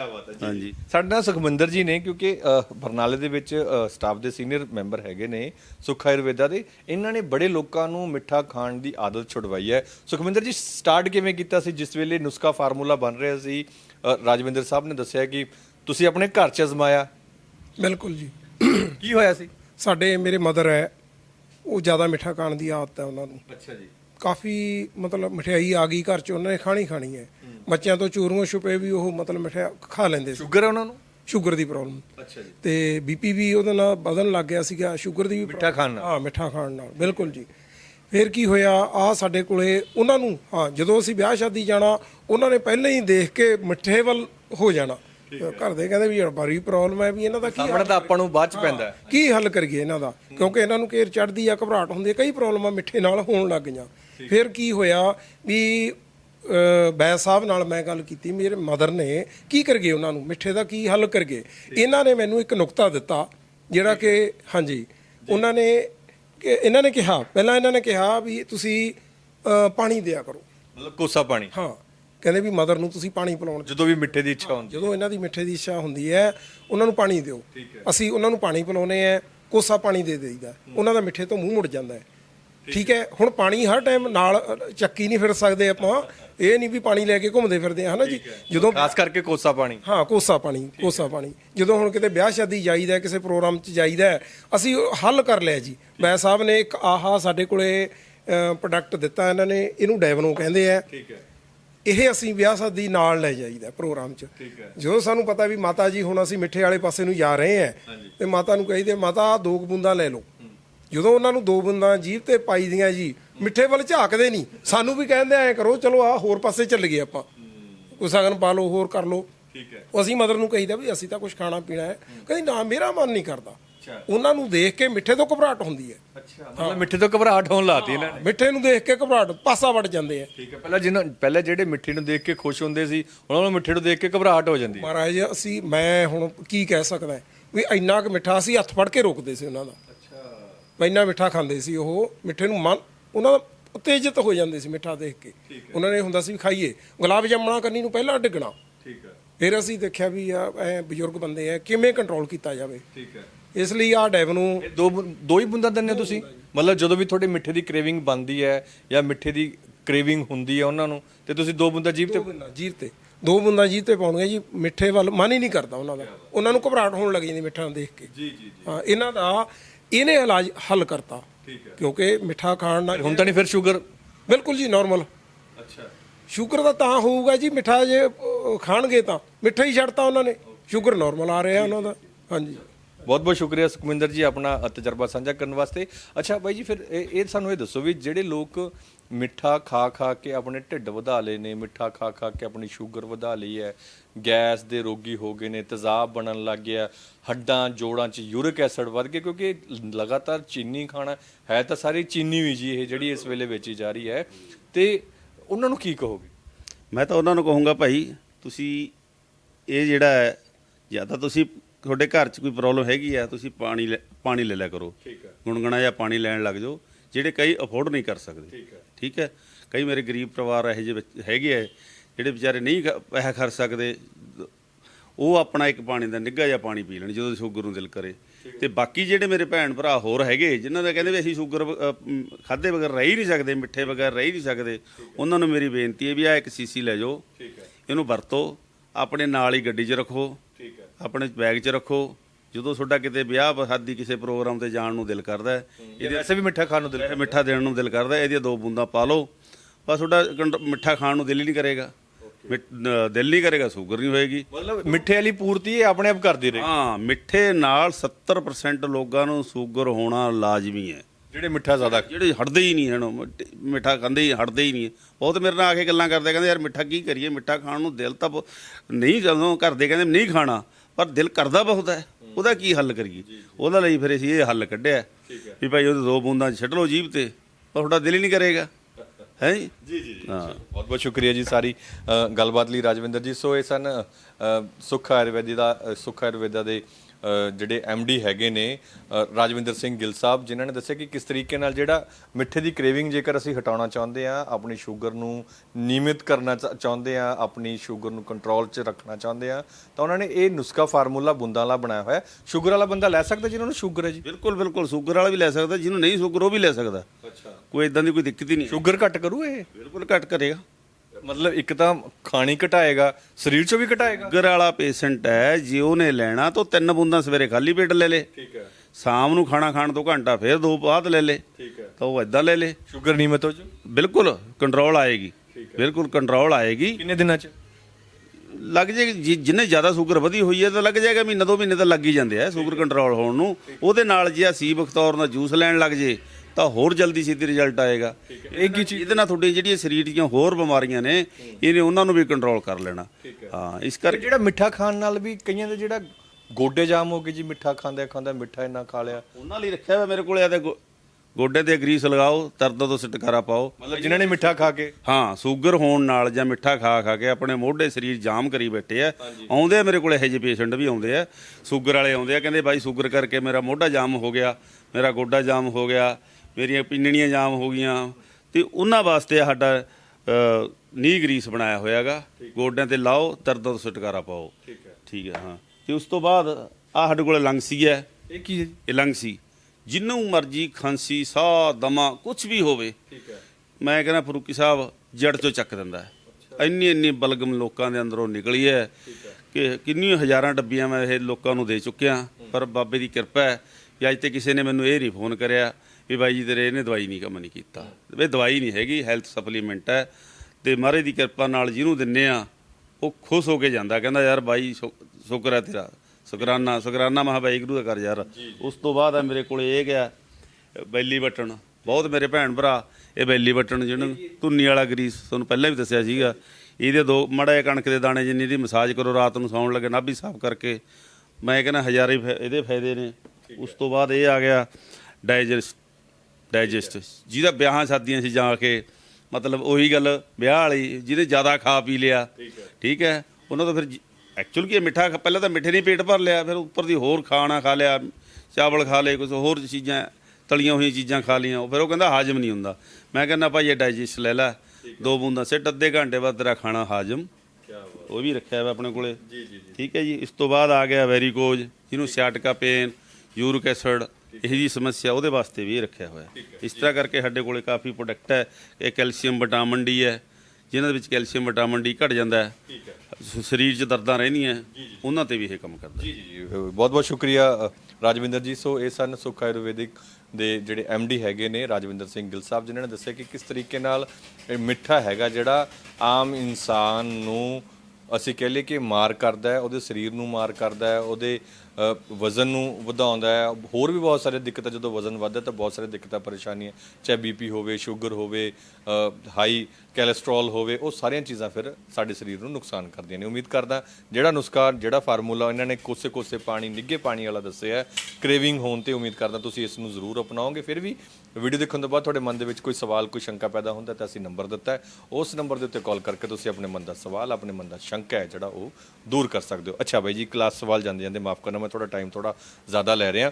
ਹਾਂਜੀ। ਸਾਡੇ ਨਾਲ ਸੁਖਮਿੰਦਰ ਜੀ ਨੇ ਕਿਉਂਕਿ ਅ, ਬਰਨਾਲੇ ਦੇ ਵਿੱਚ ਸਟਾਫ ਦੇ ਸੀਨੀਅਰ ਮੈਂਬਰ ਹੈਗੇ ਨੇ ਸੁਖ ਆਯੁਰਵੇਦਾ ਦੇ। ਇਹਨਾਂ ਨੇ ਬੜੇ ਲੋਕਾਂ ਨੂੰ ਮਿੱਠਾ ਖਾਣ ਦੀ ਆਦਤ ਛੁਡਵਾਈ ਹੈ। ਸੁਖਮਿੰਦਰ ਜੀ ਸਟਾਰਟ ਕਿਵੇਂ ਕੀਤਾ ਸੀ? ਜਿਸ ਵੇਲੇ ਨੁਸਖਾ ਫਾਰਮੂਲਾ ਬਣ ਰਿਹਾ ਸੀ ਅ, ਰਾਜਵਿੰਦਰ ਸਾਹਿਬ ਨੇ ਦੱਸਿਆ ਕਿ ਤੁਸੀਂ ਆਪਣੇ ਘਰ 'ਚ ਅਜ਼ਮਾਇਆ। ਬਿਲਕੁਲ ਜੀ। ਕੀ ਹੋਇਆ ਸੀ? ਸਾਡੇ ਮੇਰੇ ਮਦਰ ਹੈ ਉਹ ਜ਼ਿਆਦਾ ਮਿੱਠਾ ਖਾਣ ਦੀ ਆਦਤ ਹੈ ਉਹਨਾਂ ਨੂੰ। ਅੱਛਾ ਜੀ। ਕਾਫੀ ਮਤਲਬ ਮਠਿਆਈ ਆ ਗਈ ਘਰ ਚ ਉਹਨਾਂ ਨੇ ਖਾਣੀ ਖਾਣੀ ਹੈ। ਬੱਚਿਆਂ ਤੋਂ ਚੂਰਮੋਂ ਛੁਪੇ ਵੀ ਉਹ ਮਤਲਬ ਮਿਠਿਆ ਖਾ ਲੈਂਦੇ ਸੀ। ਸ਼ੂਗਰ ਹੈ ਉਹਨਾਂ ਨੂੰ? ਸ਼ੂਗਰ ਦੀ ਪ੍ਰੋਬਲਮ ਅੱਛਾ ਜੀ। ਤੇ ਬੀਪੀ ਵੀ ਉਹਦੇ ਨਾਲ ਵਧਣ ਲੱਗ ਗਿਆ ਸੀਗਾ ਸ਼ੂਗਰ ਦੀ ਵੀ ਮਿੱਠਾ ਖਾਣ ਨਾਲ। ਹਾਂ ਮਿੱਠਾ ਖਾਣ ਨਾਲ ਬਿਲਕੁਲ ਜੀ। ਫਿਰ ਕੀ ਹੋਇਆ ਆ ਸਾਡੇ ਕੋਲੇ ਉਹਨਾਂ ਨੂੰ ਹਾਂ ਜਦੋਂ ਅਸੀਂ ਵਿਆਹ ਸ਼ਾਦੀ ਜਾਣਾ ਉਹਨਾਂ ਨੇ ਪਹਿਲਾਂ ਹੀ ਦੇਖ ਕੇ ਮਿੱਠੇ ਵੱਲ ਹੋ ਜਾਣਾ। ਘਰ ਦੇ ਕਹਿੰਦੇ ਵੀ ਬੜੀ ਪ੍ਰੋਬਲਮ ਹੈ ਵੀ ਇਹਨਾਂ ਦਾ ਕੀ ਸਾਹਮਣੇ ਤਾਂ ਆਪਾਂ ਨੂੰ ਬਾਅਦ 'ਚ ਪੈਂਦਾ। ਕੀ ਹੱਲ ਕਰੀਏ ਇਹਨਾਂ ਦਾ? ਕਿਉਂਕਿ ਇਹਨਾਂ ਨੂੰ ਕੇਰ ਚੜਦੀ ਆ ਘਬਰਾਹਟ ਹੁੰਦੀ ਹੈ ਕਈ ਪ੍ਰੋਬਲਮਾਂ ਮਿੱਠੇ ਨਾਲ ਹੋਣ ਲੱਗ ਗਈਆਂ। ਫਿਰ ਕੀ ਹੋਇਆ ਵੀ ਬੈਸ ਸਾਹਿਬ ਨਾਲ ਮੈਂ ਗੱਲ ਕੀਤੀ ਮੇਰੇ ਮਦਰ ਨੇ ਕੀ ਕਰਗੇ ਉਹਨਾਂ ਨੂੰ? ਮਿੱਠੇ ਦਾ ਕੀ ਹੱਲ ਕਰਗੇ ਇਹਨਾਂ ਨੇ ਮੈਨੂੰ ਇੱਕ ਨੁਕਤਾ ਦਿੱਤਾ ਜਿਹੜਾ ਕਿ ਹਾਂਜੀ ਉਹਨਾਂ ਨੇ ਇਹਨਾਂ ਨੇ ਕਿਹਾ ਪਹਿਲਾਂ ਇਹਨਾਂ ਨੇ ਕਿਹਾ ਵੀ ਤੁਸੀਂ ਪਾਣੀ ਦਿਆ ਕਰੋ। ਮਤਲਬ ਕੋਸਾ ਪਾਣੀ। ਹਾਂ ਕਹਿੰਦੇ ਵੀ ਮਦਰ ਨੂੰ ਤੁਸੀਂ ਪਾਣੀ ਪਿਲਾਉਣ। ਜਦੋਂ ਵੀ ਮਿੱਠੇ ਦੀ ਇੱਛਾ ਹੁੰਦੀ ਜਦੋਂ ਇਹਨਾਂ ਦੀ ਮਿੱਠੇ ਦੀ ਇੱਛਾ ਹੁੰਦੀ ਹੈ ਉਹਨਾਂ ਨੂੰ ਪਾਣੀ ਦਿਓ। ਅਸੀਂ ਉਹਨਾਂ ਨੂੰ ਪਾਣੀ ਪਿਲਾਉਨੇ ਆ ਕੋਸਾ ਪਾਣੀ ਦੇ ਦੇਈਦਾ। ਉਹਨਾਂ ਦਾ ਮਿੱਠੇ ਤੋਂ ਮੂੰਹ ਮੁੜ ਜਾਂਦਾ ਹੈ। ਠੀਕ ਹੈ ਹੁਣ ਪਾਣੀ ਹਰ ਟਾਈਮ ਨਾਲ ਚੱਕੀ ਨਹੀਂ ਫਿਰ ਸਕਦੇ ਆਪਾਂ। ਇਹ ਨਹੀਂ ਵੀ ਪਾਣੀ ਲੈ ਕੇ ਘੁੰਮਦੇ ਫਿਰਦੇ ਆ ਹਨਾ ਜੀ? ਜਦੋਂ ਖਾਸ ਕਰਕੇ ਕੋਸਾ ਪਾਣੀ। ਹਾਂ ਕੋਸਾ ਪਾਣੀ ਕੋਸਾ ਪਾਣੀ। ਜਦੋਂ ਹੁਣ ਕਿਤੇ ਵਿਆਹ ਸ਼ਾਦੀ ਜਾਈਦਾ ਕਿਸੇ ਪ੍ਰੋਗਰਾਮ 'ਚ ਜਾਈਦਾ ਅਸੀਂ ਹੱਲ ਕਰ ਲਿਆ ਜੀ। ਬੈ ਸਾਹਿਬ ਨੇ ਇੱਕ ਆਹਾ ਸਾਡੇ ਕੋਲੇ ਪ੍ਰੋਡਕਟ ਦਿੱਤਾ ਇਹਨਾਂ ਨੇ ਇਹਨੂੰ ਡੈਵਨੋ ਕਹਿੰਦੇ ਆ। ਠੀਕ ਹੈ। ਇਹ ਅਸੀਂ ਵਿਆਹ ਸ਼ਾਦੀ ਨਾਲ ਲੈ ਜਾਈਦਾ ਪ੍ਰੋਗਰਾਮ 'ਚ। ਜਦੋਂ ਸਾਨੂੰ ਪਤਾ ਵੀ ਮਾਤਾ ਜੀ ਹੁਣ ਅਸੀਂ ਮਿੱਠੇ ਵਾਲੇ ਪਾਸੇ ਨੂੰ ਜਾ ਰਹੇ ਹਾਂ ਤੇ ਮਾਤਾ ਨੂੰ ਕਹੀਦੇ ਮਾਤਾ ਦੋ ਬੂੰਦਾਂ ਲੈ ਲਓ। ਜਦੋਂ ਉਹਨਾਂ ਨੂੰ ਦੋ ਬੂੰਦਾਂ ਜੀਭ ਤੇ ਪਾਈ ਦੀਆਂ ਜੀ ਮਿੱਠੇ ਵੱਲ ਝਾਕਦੇ ਨਹੀਂ। ਸਾਨੂੰ ਵੀ ਕਹਿੰਦੇ ਐ ਕਰੋ ਚਲੋ ਆ ਹੋਰ ਪਾਸੇ ਚੱਲ ਗਏ ਆਪਾਂ। ਕੋਈ ਸਗਨ ਪਾ ਲਓ ਹੋਰ ਕਰ ਲਓ। ਠੀਕ ਹੈ। ਉਹ ਅਸੀਂ ਮਦਰ ਨੂੰ ਕਹੀਦਾ ਵੀ ਅਸੀਂ ਤਾਂ ਕੁਝ ਖਾਣਾ ਪੀਣਾ ਹੈ। ਕਹਿੰਦੀ ਨਾ ਮੇਰਾ ਮਨ ਨਹੀਂ ਕਰਦਾ। ਉਹਨਾਂ ਨੂੰ ਦੇਖ ਕੇ ਮਿੱਠੇ ਤੋਂ ਘਬਰਾਹਟ ਹੁੰਦੀ ਹੈ। ਅੱਛਾ ਮਤਲਬ ਮਿੱਠੇ ਤੋਂ ਘਬਰਾਹਟ ਹੋਣ ਲਾਤੀ ਇਹਨਾਂ ਨੇ। ਮਿੱਠੇ ਨੂੰ ਦੇਖ ਕੇ ਘਬਰਾਹਟ ਪਾਸਾ ਵੜ ਜਾਂਦੇ ਆ ਠੀਕ ਹੈ ਪਹਿਲਾਂ ਜਿਹਨਾਂ ਪਹਿਲਾਂ ਜਿਹੜੇ ਮਿੱਠੇ ਨੂੰ ਦੇਖ ਕੇ ਖੁਸ਼ ਹੁੰਦੇ ਸੀ ਉਹਨਾਂ ਨੂੰ ਮਿੱਠੇ ਨੂੰ ਦੇਖ ਕੇ ਘਬਰਾਹਟ ਹੋ ਜਾਂਦੀ ਹੈ। ਮਹਾਰਾਜ ਅਸੀਂ ਮੈਂ ਹੁਣ ਕੀ ਕਹਿ ਸਕਦਾ ਵੀ ਇੰਨਾ ਕੁ ਮਿੱਠਾ ਸੀ ਹੱਥ ਫੜ ਕੇ ਰੋਕਦੇ ਸੀ ਉਹਨਾਂ ਦਾ। ਇੰਨਾ ਮਿੱਠਾ ਖਾਂਦੇ ਸੀ ਉਹ ਮਿੱਠੇ ਨੂੰ ਮਨ ਉਹਨਾਂ ਦਾ ਉਤੇਜਿਤ ਹੋ ਜਾਂਦੇ ਸੀ ਮਿੱਠਾ ਦੇਖ ਕੇ। ਉਹਨਾਂ ਨੇ ਹੁੰਦਾ ਸੀ ਵੀ ਖਾਈਏ ਗੁਲਾਬ ਜਾਮਣਾ ਕਰਨੀ ਨੂੰ ਪਹਿਲਾਂ ਡਿੱਗਣਾ। ਠੀਕ ਹੈ। ਫਿਰ ਅਸੀਂ ਦੇਖਿਆ ਵੀ ਆ ਐ ਬਜ਼ੁਰਗ ਬੰਦੇ ਆ ਕਿਵੇਂ ਕੰਟਰੋਲ ਕੀਤਾ ਜਾਵੇ। ਠੀਕ ਹੈ। ਇਸ ਲਈ ਆ ਡੈਵ ਨੂੰ ਦੋ ਦੋ ਹੀ ਬੂੰਦਾਂ ਦਿੰਦੇ ਤੁਸੀਂ? ਮਤਲਬ ਜਦੋਂ ਵੀ ਤੁਹਾਡੇ ਮਿੱਠੇ ਦੀ ਕ੍ਰੇਵਿੰਗ ਬਣਦੀ ਹੈ ਜਾਂ ਮਿੱਠੇ ਦੀ ਕ੍ਰੇਵਿੰਗ ਹੁੰਦੀ ਹੈ ਉਹਨਾਂ ਨੂੰ ਤੇ ਤੁਸੀਂ ਦੋ ਬੂੰਦਾਂ ਜੀਭ ਤੇ ਦੋ ਬੂੰਦਾਂ ਜੀਭ ਤੇ ਦੋ ਬੂੰਦਾਂ ਜੀਭ ਤੇ ਪਾਉਣੀਆਂ ਜੀ ਮਿੱਠੇ ਵੱਲ ਮਨ ਹੀ ਨਹੀਂ ਕਰਦਾ ਉਹਨਾਂ ਦਾ। ਉਹਨਾਂ ਨੂੰ ਘਬਰਾਹਟ ਹੋਣ ਲੱਗ ਜਾਂਦੀ ਮਿੱਠਾ ਦੇਖ ਕੇ। ਜੀ ਜੀ। ਹਾਂ ਇਹਨਾਂ ਦਾ ਇਹਨੇ ਇਲਾਜ ਹੱਲ ਕਰਤਾ। ਠੀਕ ਹੈ। ਕਿਉਂਕਿ ਮਿੱਠਾ ਖਾਣ ਨਾਲ ਹੁਣ ਤਾਂ ਨਹੀਂ ਫਿਰ ਸ਼ੂਗਰ? ਬਿਲਕੁਲ ਜੀ ਨਾਰਮਲ ਅੱਛਾ। ਸ਼ੂਗਰ ਦਾ ਤਾਂ ਹੋਊਗਾ ਜੀ ਮਿੱਠਾ ਜੇ ਅਹ, ਖਾਣਗੇ ਤਾਂ। ਮਿੱਠਾ ਹੀ ਛੱਡਤਾ ਉਹਨਾਂ ਨੇ। ਸ਼ੂਗਰ ਨਾਰਮਲ ਆ ਰਿਹਾ ਉਹਨਾਂ ਦਾ। ਹਾਂਜੀ। ਬਹੁਤ ਬਹੁਤ ਸ਼ੁਕਰੀਆ ਸੁਖਮਿੰਦਰ ਜੀ ਆਪਣਾ ਅ, ਤਜਰਬਾ ਸਾਂਝਾ ਕਰਨ ਵਾਸਤੇ। ਅੱਛਾ ਬਾਈ ਜੀ ਫਿਰ ਇਹ ਇਹ ਸਾਨੂੰ ਇਹ ਦੱਸੋ ਵੀ ਜਿਹੜੇ ਲੋਕ ਮਿੱਠਾ ਖਾ ਖਾ ਕੇ ਆਪਣੇ ਢਿੱਡ ਵਧਾ ਲਏ ਨੇ ਮਿੱਠਾ ਖਾ ਖਾ ਕੇ ਆਪਣੀ ਸ਼ੂਗਰ ਵਧਾ ਲਈ ਹੈ। ਗੈਸ ਦੇ ਰੋਗੀ ਹੋ ਗਏ ਨੇ ਤੇਜ਼ਾਬ ਬਣਨ ਲੱਗ ਗਿਆ ਹੱਡਾਂ ਜੋੜਾਂ 'ਚ ਯੂਰਿਕ ਐਸਿਡ ਵੱਧ ਗਿਆ ਕਿਉਂਕਿ ਲਗਾਤਾਰ ਚੀਨੀ ਖਾਣਾ ਹੈ ਤਾਂ ਸਾਰੀ ਚੀਨੀ ਵੀ ਜੀ ਇਹ ਜਿਹੜੀ ਇਸ ਵੇਲੇ ਵੇਚੀ ਜਾ ਰਹੀ ਹੈ। ਤੇ ਉਹਨਾਂ ਨੂੰ ਕੀ ਕਹੋਗੇ? ਮੈਂ ਤਾਂ ਉਹਨਾਂ ਨੂੰ ਕਹੂੰਗਾ ਭਾਈ ਤੁਸੀਂ ਇਹ ਜਿਹੜਾ ਹੈ ਜਾਂ ਤਾਂ ਤੁਸੀਂ ਤੁਹਾਡੇ ਘਰ 'ਚ ਕੋਈ ਪ੍ਰੋਬਲਮ ਹੈਗੀ ਆ ਤੁਸੀਂ ਪਾਣੀ ਪਾਣੀ ਲੈ ਲਿਆ ਕਰੋ। ਠੀਕ ਹੈ। ਗੁਣਗਣਾ ਜਾਂ ਪਾਣੀ ਲੈਣ ਲੱਗ ਜਾਓ ਜਿਹੜੇ ਕਈ ਅਫੋਰਡ ਨਹੀਂ ਕਰ ਸਕਦੇ। ਠੀਕ ਹੈ। ਠੀਕ ਹੈ? ਕਈ ਮੇਰੇ ਗਰੀਬ ਪਰਿਵਾਰ ਇਹੋ ਜਿਹੇ ਵਿੱਚ ਹੈਗੇ ਆ ਜਿਹੜੇ ਵਿਚਾਰੇ ਨਹੀਂ ਪੈਸਾ ਖਰਚ ਸਕਦੇ। ਉਹ ਆਪਣਾ ਇੱਕ ਪਾਣੀ ਦਾ ਨਿੱਘਾ ਜਿਹਾ ਪਾਣੀ ਪੀ ਲੈਣ ਜਦੋਂ ਸ਼ੂਗਰ ਨੂੰ ਦਿਲ ਕਰੇ। ਤੇ ਬਾਕੀ ਜਿਹੜੇ ਮੇਰੇ ਭੈਣ ਭਰਾ ਹੋਰ ਹੈਗੇ ਜਿਨ੍ਹਾਂ ਦਾ ਕਹਿੰਦੇ ਵੀ ਅਸੀਂ ਸ਼ੂਗਰ ਖਾਦੇ ਬਗੈਰ ਰਹਿ ਹੀ ਨਹੀਂ ਸਕਦੇ ਮਿੱਠੇ ਬਗੈਰ ਰਹਿ ਹੀ ਨਹੀਂ ਸਕਦੇ ਉਹਨਾਂ ਨੂੰ ਮੇਰੀ ਬੇਨਤੀ ਹੈ ਵੀ ਆ ਇੱਕ ਸੀਸੀ ਲੈ ਜਾਓ। ਠੀਕ ਹੈ। ਇਹਨੂੰ ਵਰਤੋ। ਆਪਣੇ ਨਾਲ ਹੀ ਗੱਡੀ 'ਚ ਰੱਖੋ। ਠੀਕ ਹੈ। ਆਪਣੇ ਬੈਗ 'ਚ ਰੱਖੋ। ਜਦੋਂ ਤੁਹਾਡਾ ਕਿਤੇ ਵਿਆਹ ਸ਼ਾਦੀ ਕਿਸੇ ਪ੍ਰੋਗਰਾਮ ਤੇ ਜਾਣ ਨੂੰ ਦਿਲ ਕਰਦਾ ਹੈ ਇਹ ਵੈਸੇ ਵੀ ਮਿੱਠਾ ਖਾਣ ਨੂੰ ਦਿਲ ਮਿੱਠਾ ਦੇਣ ਨੂੰ ਦਿਲ ਕਰਦਾ ਇਹਦੀਆਂ ਦੋ ਬੂੰਦਾਂ ਪਾ ਲਓ। ਬਸ ਤੁਹਾਡਾ ਮਿੱਠਾ ਖਾਣ ਨੂੰ ਦਿਲ ਹੀ ਨਹੀਂ ਕਰੇਗਾ। ਦਿਲ ਨਹੀਂ ਕਰੇਗਾ ਸ਼ੂਗਰ ਨਹੀਂ ਹੋਏਗੀ। ਮਤਲਬ ਮਿੱਠੇ ਵਾਲੀ ਪੂਰਤੀ ਇਹ ਆਪਣੇ ਆਪ ਕਰਦੀ ਰਹੇ ਹਾਂ ਮਿੱਠੇ ਨਾਲ 70% ਲੋਕਾਂ ਨੂੰ ਸ਼ੂਗਰ ਹੋਣਾ ਲਾਜ਼ਮੀ ਹੈ। ਜਿਹੜੇ ਮਿੱਠਾ ਜ਼ਿਆਦਾ ਜਿਹੜੇ ਹਟਦੇ ਹੀ ਨਹੀਂ ਹਨ ਮਿੱਠ- ਖਾਂਦੇ ਹੀ ਹਟਦੇ ਹੀ ਨਹੀਂ ਬਹੁਤ ਮੇਰੇ ਨਾਲ ਆ ਕੇ ਗੱਲਾਂ ਕਰਦੇ ਕਹਿੰਦੇ ਯਾਰ ਮਿੱਠਾ ਕੀ ਕਰੀਏ? ਮਿੱਠਾ ਖਾਣ ਨੂੰ ਦਿਲ ਤਾਂ ਨਹੀਂ ਜਦੋਂ ਕਰਦੇ ਕਹਿੰਦੇ ਨਹੀਂ ਖਾਣਾ ਪਰ ਦਿਲ ਕਰਦਾ ਬਹੁਤ ਹੈ। ਉਹਦਾ ਕੀ ਹੱਲ ਕਰੀਏ? ਉਹਦਾ ਲਈ ਫਿਰ ਅਸੀਂ ਇਹ ਹੱਲ ਕੱਢਿਆ। ਵੀ ਭਾਈ ਉਹਦੇ ਦੋ ਬੂੰਦਾਂ ਛੱਡ ਲਓ ਜੀਭ ਤੇ ਪਰ ਤੁਹਾਡਾ ਦਿਲ ਹੀ ਨਹੀਂ ਕਰੇਗਾ। ਹੈ ਜੀ? ਜੀ ਬਹੁਤ ਬਹੁਤ ਸ਼ੁਕਰੀਆ ਜੀ ਸਾਰੀ ਗੱਲਬਾਤ ਲਈ ਰਾਜਵਿੰਦਰ ਜੀ। ਸੋ ਇਹ ਸਨ ਸੁੱਖ ਆਯੁਰਵੈਦੀ ਦਾ ਸੁੱਖ ਆਯੁਰਵੇਦਾ ਦੇ ਜਿਹੜੇ ਡੀ ਹੈਗੇ ਨੇ ਰਾਜਵਿੰਦਰ ਸਿੰਘ ਗਿੱਲ ਸਾਹਿਬ ਜਿਨ੍ਹਾਂ ਨੇ ਦੱਸਿਆ ਕਿ ਕਿਸ ਤਰੀਕੇ ਨਾਲ ਜਿਹੜਾ ਮਿੱਠੇ ਦੀ ਕ੍ਰੇਵਿੰਗ ਜੇਕਰ ਅਸੀਂ ਹਟਾਉਣਾ ਚਾਹੁੰਦੇ ਆ ਆਪਣੀ ਸ਼ੂਗਰ ਨੂੰ ਨਿਯਮਿਤ ਕਰਨਾ ਚਾਹੁੰਦੇ ਆ ਆਪਣੀ ਸ਼ੂਗਰ ਨੂੰ ਕੰਟਰੋਲ 'ਚ ਰੱਖਣਾ ਚਾਹੁੰਦੇ ਆ ਤਾਂ ਉਹਨਾਂ ਨੇ ਇਹ ਨੁਸਖਾ ਫਾਰਮੂਲਾ ਬੁੰਦਾਂ ਵਾਲਾ ਬਣਾਇਆ ਹੋਇਆ। ਸ਼ੂਗਰ ਵਾਲਾ ਬੰਦਾ ਲੈ ਸਕਦਾ ਜਿਹਨਾਂ ਨੂੰ ਸ਼ੂਗਰ ਹੈ ਜੀ? ਬਿਲਕੁਲ ਬਿਲਕੁਲ ਸ਼ੂਗਰ ਵਾਲਾ ਵੀ ਲੈ ਸਕਦਾ ਜਿਹਨੂੰ ਨਹੀਂ ਸ਼ੂਗਰ ਉਹ ਵੀ ਲੈ ਸਕਦਾ। ਅੱਛਾ। ਕੋਈ ਇਦਾਂ ਦੀ ਕੋਈ ਦਿੱਕਤ ਹੀ ਨਹੀਂ ਸ਼ੂਗਰ ਘੱਟ ਕਰੂ ਇਹ? ਬਿਲਕੁਲ ਘੱਟ ਕਰੇਗਾ। ਮਤਲਬ ਇੱਕ ਤਾਂ ਖਾਣੀ ਘਟਾਏਗਾ ਸਰੀਰ 'ਚੋਂ ਵੀ ਘਟਾਏਗਾ। ਸ਼ੂਗਰ ਵਾਲਾ ਪੇਸ਼ੈਂਟ ਹੈ ਜੇ ਉਹਨੇ ਲੈਣਾ ਤਾਂ ਤਿੰਨ ਬੂੰਦਾਂ ਸਵੇਰੇ ਖਾਲੀ ਪੇਟ ਲੈ ਲੇ। ਠੀਕ ਹੈ। ਸ਼ਾਮ ਨੂੰ ਖਾਣਾ ਖਾਣ ਤੋਂ ਘੰਟਾ ਫਿਰ ਦੋ ਬਾਅਦ ਲੈ ਲੇ। ਠੀਕ ਹੈ। ਤਾਂ ਉਹ ਇਦਾਂ ਲੈ ਲੇ। ਸ਼ੂਗਰ ਨਿਯਮਿਤ ਹੋ ਜਾ? ਬਿਲਕੁਲ ਕੰਟਰੋਲ ਆਏਗੀ। ਬਿਲਕੁਲ ਕੰਟਰੋਲ ਆਏਗੀ। ਕਿੰਨੇ ਦਿਨਾਂ 'ਚ? ਲੱਗ ਜੇ ਜਿੰਨੇ ਜ਼ਿਆਦਾ ਸ਼ੂਗਰ ਵਧੀ ਹੋਈ ਹੈ ਤਾਂ ਲੱਗ ਜਾਏਗਾ ਮਹੀਨਾ ਦੋ ਮਹੀਨੇ ਤਾਂ ਲੱਗ ਹੀ ਜਾਂਦੇ ਆ ਸ਼ੂਗਰ ਕੰਟਰੋਲ ਹੋਣ ਨੂੰ। ਉਹਦੇ ਨਾਲ ਜੇ ਅਸੀਂ ਬਖਤੌਰ ਦਾ ਜੂਸ ਲੈਣ ਲੱਗ ਜੇ ਤਾਂ ਹੋਰ ਜਲਦੀ ਛੇਤੀ ਰਿਜ਼ਲਟ ਆਏਗਾ। ਇਹ ਕੀ ਚੀਜ਼ ਇਹਦੇ ਨਾਲ ਤੁਹਾਡੀ ਜਿਹੜੀਆਂ ਸਰੀਰ ਦੀਆਂ ਹੋਰ ਬਿਮਾਰੀਆਂ ਨੇ ਇਹਨੇ ਉਹਨਾਂ ਨੂੰ ਵੀ ਕੰਟਰੋਲ ਕਰ ਲੈਣਾ। ਹਾਂ। ਇਸ ਕਰਕੇ ਜਿਹੜਾ ਮਿੱਠਾ ਖਾਣ ਨਾਲ ਵੀ ਕਈਆਂ ਦੇ ਜਿਹੜਾ ਗੋਡੇ ਜਾਮ ਹੋ ਗਏ ਜੀ ਮਿੱਠਾ ਖਾਂਦੇ ਖਾਂਦੇ ਮਿੱਠਾ ਇੰਨਾ ਖਾ ਲਿਆ। ਉਹਨਾਂ ਲਈ ਰੱਖਿਆ ਹੋਇਆ ਮੇਰੇ ਕੋਲੇ ਆ ਤੇ ਗੋਡੇ ਤੇ ਗਰੀਸ ਲਗਾਓ ਦਰਦ ਤੋਂ ਛੁਟਕਾਰਾ ਪਾਓ। ਮਤਲਬ ਜਿਨ੍ਹਾਂ ਨੇ ਮਿੱਠਾ ਖਾ ਕੇ। ਹਾਂ ਸ਼ੂਗਰ ਹੋਣ ਨਾਲ ਜਾਂ ਮਿੱਠਾ ਖਾ ਖਾ ਕੇ ਆਪਣੇ ਮੋਢੇ ਸਰੀਰ ਜਾਮ ਕਰੀ ਬੈਠੇ ਆ। ਆਉਂਦੇ ਆ ਮੇਰੇ ਕੋਲ ਇਹੋ ਜਿਹੇ ਪੇਸ਼ੈਂਟ ਵੀ ਆਉਂਦੇ ਆ। ਸ਼ੂਗਰ ਵਾਲੇ ਆਉਂਦੇ ਆ ਕਹਿੰਦੇ ਬਾਈ ਸ਼ੂਗਰ ਕਰਕੇ ਮੇਰਾ ਮੋਢਾ ਜਾਮ ਹੋ ਗਿਆ ਮੇਰਾ ਗੋਡਾ ਜਾਮ ਹੋ ਗਿਆ। ਮੇਰੀਆਂ ਪਿੰਨਣੀਆਂ ਜਾਮ ਹੋ ਗਈਆਂ। ਤੇ ਉਹਨਾਂ ਵਾਸਤੇ ਸਾਡਾ ਨੀ ਗਰੀਸ ਬਣਾਇਆ ਹੋਇਆਗਾ। ਗੋਡਿਆਂ ਤੇ ਲਾਓ ਦਰਦ ਤੋਂ ਛੁਟਕਾਰਾ ਪਾਓ। ਠੀਕ ਹੈ। ਠੀਕ ਹੈ ਹਾਂ। ਤੇ ਉਸ ਤੋਂ ਬਾਅਦ ਆ ਸਾਡੇ ਕੋਲ ਲੰਗਸੀ ਹੈ। ਇਹ ਕੀ ਹੈ ਜੀ? ਇਹ ਲੰਗਸੀ। ਜਿੰਨੂੰ ਮਰਜ਼ੀ ਖਾਂਸੀ ਸਾਹ ਦਮਾ ਕੁਝ ਵੀ ਹੋਵੇ ਠੀਕ ਹੈ। ਮੈਂ ਕਹਿੰਦਾ ਫਰੂਕੀ ਸਾਹਿਬ ਜੜ ਤੋਂ ਚੱਕ ਦਿੰਦਾ ਹੈ। ਇੰਨੀ ਇੰਨੀ ਬਲਗਮ ਲੋਕਾਂ ਦੇ ਅੰਦਰੋਂ ਨਿਕਲੀ ਹੈ ਕਿ ਕਿੰਨੀਆਂ ਹਜ਼ਾਰਾਂ ਡੱਬੀਆਂ ਮੈਂ ਇਹ ਲੋਕਾਂ ਨੂੰ ਦੇ ਚੁੱਕਿਆ। ਪਰ ਬਾਬੇ ਦੀ ਕਿਰਪਾ ਹੈ ਕਿ ਅੱਜ ਤੇ ਕਿਸੇ ਨੇ ਮੈਨੂੰ ਇਹ ਨਹੀਂ ਫੋਨ ਕਰਿਆ। ਵੀ ਬਾਈ ਜੀ ਤੇਰੇ ਇਹਨੇ ਦਵਾਈ ਨਹੀਂ ਕੰਮ ਨਹੀਂ ਕੀਤਾ। ਇਹ ਦਵਾਈ ਨਹੀਂ ਹੈਗੀ ਹੈਲਥ ਸਪਲੀਮੈਂਟ ਹੈ। ਤੇ ਮਹਾਰਾਜ ਦੀ ਕਿਰਪਾ ਨਾਲ ਜਿਹਨੂੰ ਦਿੰਨੇ ਆ ਉਹ ਖੁਸ਼ ਹੋ ਕੇ ਜਾਂਦਾ। ਕਹਿੰਦਾ ਯਾਰ ਬਾਈ ਸ਼ੁਕਰ ਹੈ ਤੇਰਾ। ਸ਼ੁਕਰਾਨਾ ਸ਼ੁਕਰਾਨਾ ਮਹਾ ਵਾਹਿਗੁਰੂ ਦਾ ਕਰ ਯਾਰ। ਉਸ ਤੋਂ ਬਾਅਦ ਆ ਮੇਰੇ ਕੋਲੇ ਇਹ ਗਿਆ ਬੈਲੀ ਬਟਨ ਬਹੁਤ ਮੇਰੇ ਭੈਣ ਭਰਾ ਇਹ ਬੈਲੀ ਬਟਨ ਜਿਹਨੂੰ ਧੁੰਨੀ ਵਾਲਾ ਗਰੀਸ ਤੁਹਾਨੂੰ ਪਹਿਲਾਂ ਵੀ ਦੱਸਿਆ ਸੀਗਾ। ਇਹਦੇ ਦੋ ਮੜਾ ਕਣਕ ਦੇ ਦਾਣੇ ਜਿੰਨੀ ਦੀ ਮਸਾਜ ਕਰੋ ਰਾਤ ਨੂੰ ਸੌਣ ਲੱਗੇ ਨਾਭੀ ਸਾਫ਼ ਕਰਕੇ। ਮੈਂ ਕਹਿੰਦਾ ਹਜ਼ਾਰੇ ਇਹਦੇ ਫਾਇਦੇ ਨੇ। ਉਸ ਤੋਂ ਬਾਅਦ ਇਹ ਆ ਗਿਆ ਡਾਈਜੈਸਟ ਡਾਈਜੈਸਟ ਜਿਹਦਾ ਵਿਆਹਾਂ ਸ਼ਾਦੀਆਂ 'ਚ ਜਾ ਕੇ ਮਤਲਬ ਉਹੀ ਗੱਲ ਵਿਆਹ ਵਾਲੀ ਜਿਹਨੇ ਜ਼ਿਆਦਾ ਖਾ ਪੀ ਲਿਆ ਠੀਕ ਹੈ। ਉਹਨਾਂ ਤੋਂ ਫਿਰ ਐਕਚੁਅਲ ਕੀ ਮਿੱਠਾ ਪਹਿਲਾਂ ਤਾਂ ਮਿੱਠੇ ਨਹੀਂ ਪੇਟ ਭਰ ਲਿਆ ਫਿਰ ਉੱਪਰ ਦੀ ਹੋਰ ਖਾਣਾ ਖਾ ਲਿਆ ਚਾਵਲ ਖਾ ਲਏ ਕੁਝ ਹੋਰ ਚੀਜ਼ਾਂ ਤਲੀਆਂ ਹੋਈਆਂ ਚੀਜ਼ਾਂ ਖਾ ਲੀਆਂ ਫਿਰ ਉਹ ਕਹਿੰਦਾ ਹਾਜ਼ਮ ਨਹੀਂ ਹੁੰਦਾ। ਮੈਂ ਕਹਿੰਦਾ ਭਾਈ ਇਹ ਡਾਈਜੈਸਟ ਲੈ ਲੈ ਦੋ ਬੂੰਦਾਂ ਸਿੱਟ ਅੱਧੇ ਘੰਟੇ ਬਾਅਦ ਤੇਰਾ ਖਾਣਾ ਹਾਜ਼ਮ। ਉਹ ਵੀ ਰੱਖਿਆ ਹੋਇਆ ਆਪਣੇ ਕੋਲੇ। ਜੀ ਜੀ। ਠੀਕ ਹੈ ਜੀ ਇਸ ਤੋਂ ਬਾਅਦ ਆ ਗਿਆ ਵੈਰੀਕੋਜ ਜਿਹਨੂੰ ਸਿਆਟਕਾ ਪੇਨ ਯੂਰਿਕ ਐਸਿਡ ਇਹ ਜੀ ਸਮੱਸਿਆ ਉਹਦੇ ਵਾਸਤੇ ਵੀ ਇਹ ਰੱਖਿਆ ਹੋਇਆ। ਇਸ ਤਰ੍ਹਾਂ ਕਰਕੇ ਸਾਡੇ ਕੋਲੇ ਕਾਫੀ ਪ੍ਰੋਡਕਟ ਹੈ। ਇਹ ਕੈਲਸ਼ੀਅਮ ਵਿਟਾਮਿਨ ਡੀ ਹੈ ਜਿਨ੍ਹਾਂ ਦੇ ਵਿੱਚ ਕੈਲਸ਼ੀਅਮ ਵਿਟਾਮਿਨ ਡੀ ਘਟ ਜਾਂਦਾ ਹੈ। ਸ- ਸਰੀਰ 'ਚ ਦਰਦਾਂ ਰਹਿੰਦੀਆਂ ਉਹਨਾਂ ਤੇ ਵੀ ਇਹ ਕੰਮ ਕਰਦਾ ਜੀ ਜੀ ਬਹੁਤ ਬਹੁਤ ਸ਼ੁਕਰੀਆ ਰਾਜਵਿੰਦਰ ਜੀ। ਸੋ ਇਹ ਸਨ ਸੁੱਖ ਆਯੁਰਵੈਦਿਕ ਦੇ ਜਿਹੜੇ ਡੀ ਹੈਗੇ ਨੇ ਰਾਜਵਿੰਦਰ ਸਿੰਘ ਗਿੱਲ ਸਾਹਿਬ ਜਿਨ੍ਹਾਂ ਨੇ ਦੱਸਿਆ ਕਿ ਕਿਸ ਤਰੀਕੇ ਨਾਲ ਇਹ ਮਿੱਠਾ ਹੈਗਾ ਜਿਹੜਾ ਆਮ ਇਨਸਾਨ ਨੂੰ ਅਸੀਂ ਕਹਿ ਲਈਏ ਕਿ ਮਾਰ ਕਰਦਾ ਹੈ ਉਹਦੇ ਸਰੀਰ ਨੂੰ ਮਾਰ ਕਰਦਾ ਹੈ ਉਹਦੇ ਵਜ਼ਨ ਨੂੰ ਵਧਾਉਂਦਾ ਹੈ। ਹੋਰ ਵੀ ਬਹੁਤ ਸਾਰੇ ਦਿੱਕਤਾਂ, ਜਦੋਂ ਵਜ਼ਨ ਵੱਧਦਾ ਤਾਂ ਬਹੁਤ ਸਾਰੇ ਦਿੱਕਤਾਂ, ਪਰੇਸ਼ਾਨੀਆਂ, ਚਾਹੇ ਬੀਪੀ ਹੋਵੇ ਸ਼ੂਗਰ ਹੋਵੇ ਹਾਈ ਕੋਲੇਸਟ੍ਰੋਲ ਹੋਵੇ, ਉਹ ਸਾਰੀਆਂ ਚੀਜ਼ਾਂ ਫਿਰ ਸਾਡੇ ਸਰੀਰ ਨੂੰ ਨੁਕਸਾਨ ਕਰਦੀਆਂ ਨੇ। ਉਮੀਦ ਕਰਦਾ ਜਿਹੜਾ ਨੁਸਖਾ, ਜਿਹੜਾ ਫਾਰਮੂਲਾ ਇਹਨਾਂ ਨੇ ਕੋਸੇ ਕੋਸੇ ਪਾਣੀ ਨਿੱਗੇ ਪਾਣੀ ਵਾਲਾ ਦੱਸਿਆ ਕ੍ਰੇਵਿੰਗ ਹੋਣ ਤੇ ਉਮੀਦ ਕਰਦਾ ਤੁਸੀਂ ਇਸ ਨੂੰ ਜ਼ਰੂਰ ਅਪਣਾਓਗੇ। ਫਿਰ ਵੀ ਵੀਡੀਓ ਦੇਖਣ ਤੋਂ ਬਾਅਦ ਤੁਹਾਡੇ ਮਨ ਦੇ ਵਿੱਚ ਕੋਈ ਸਵਾਲ, ਕੋਈ ਸ਼ੰਕਾ ਪੈਦਾ ਹੁੰਦਾ ਤਾਂ ਅਸੀਂ ਨੰਬਰ ਦਿੱਤਾ ਹੈ। ਉਸ ਨੰਬਰ ਦੇ ਉੱਤੇ ਕਾਲ ਕਰਕੇ ਤੁਸੀਂ ਆਪਣੇ ਮਨ ਦਾ ਸਵਾਲ, ਆਪਣੇ ਮਨ ਦਾ ਸ਼ੰਕਾ ਹੈ ਜਿਹੜਾ ਉਹ ਦੂਰ ਕਰ ਸਕਦੇ ਹੋ। ਅੱਛਾ ਬਾਈ ਜੀ ਕਲਾਸ ਸਵਾਲ ਜਾਂਦੇ ਜਾਂਦੇ ਮਾਫ ਕਰਨਾ ਮੈਂ ਥੋੜਾ ਟਾਈਮ ਥੋੜਾ ਜ਼ਿਆਦਾ ਲੈ ਰਿਹਾ।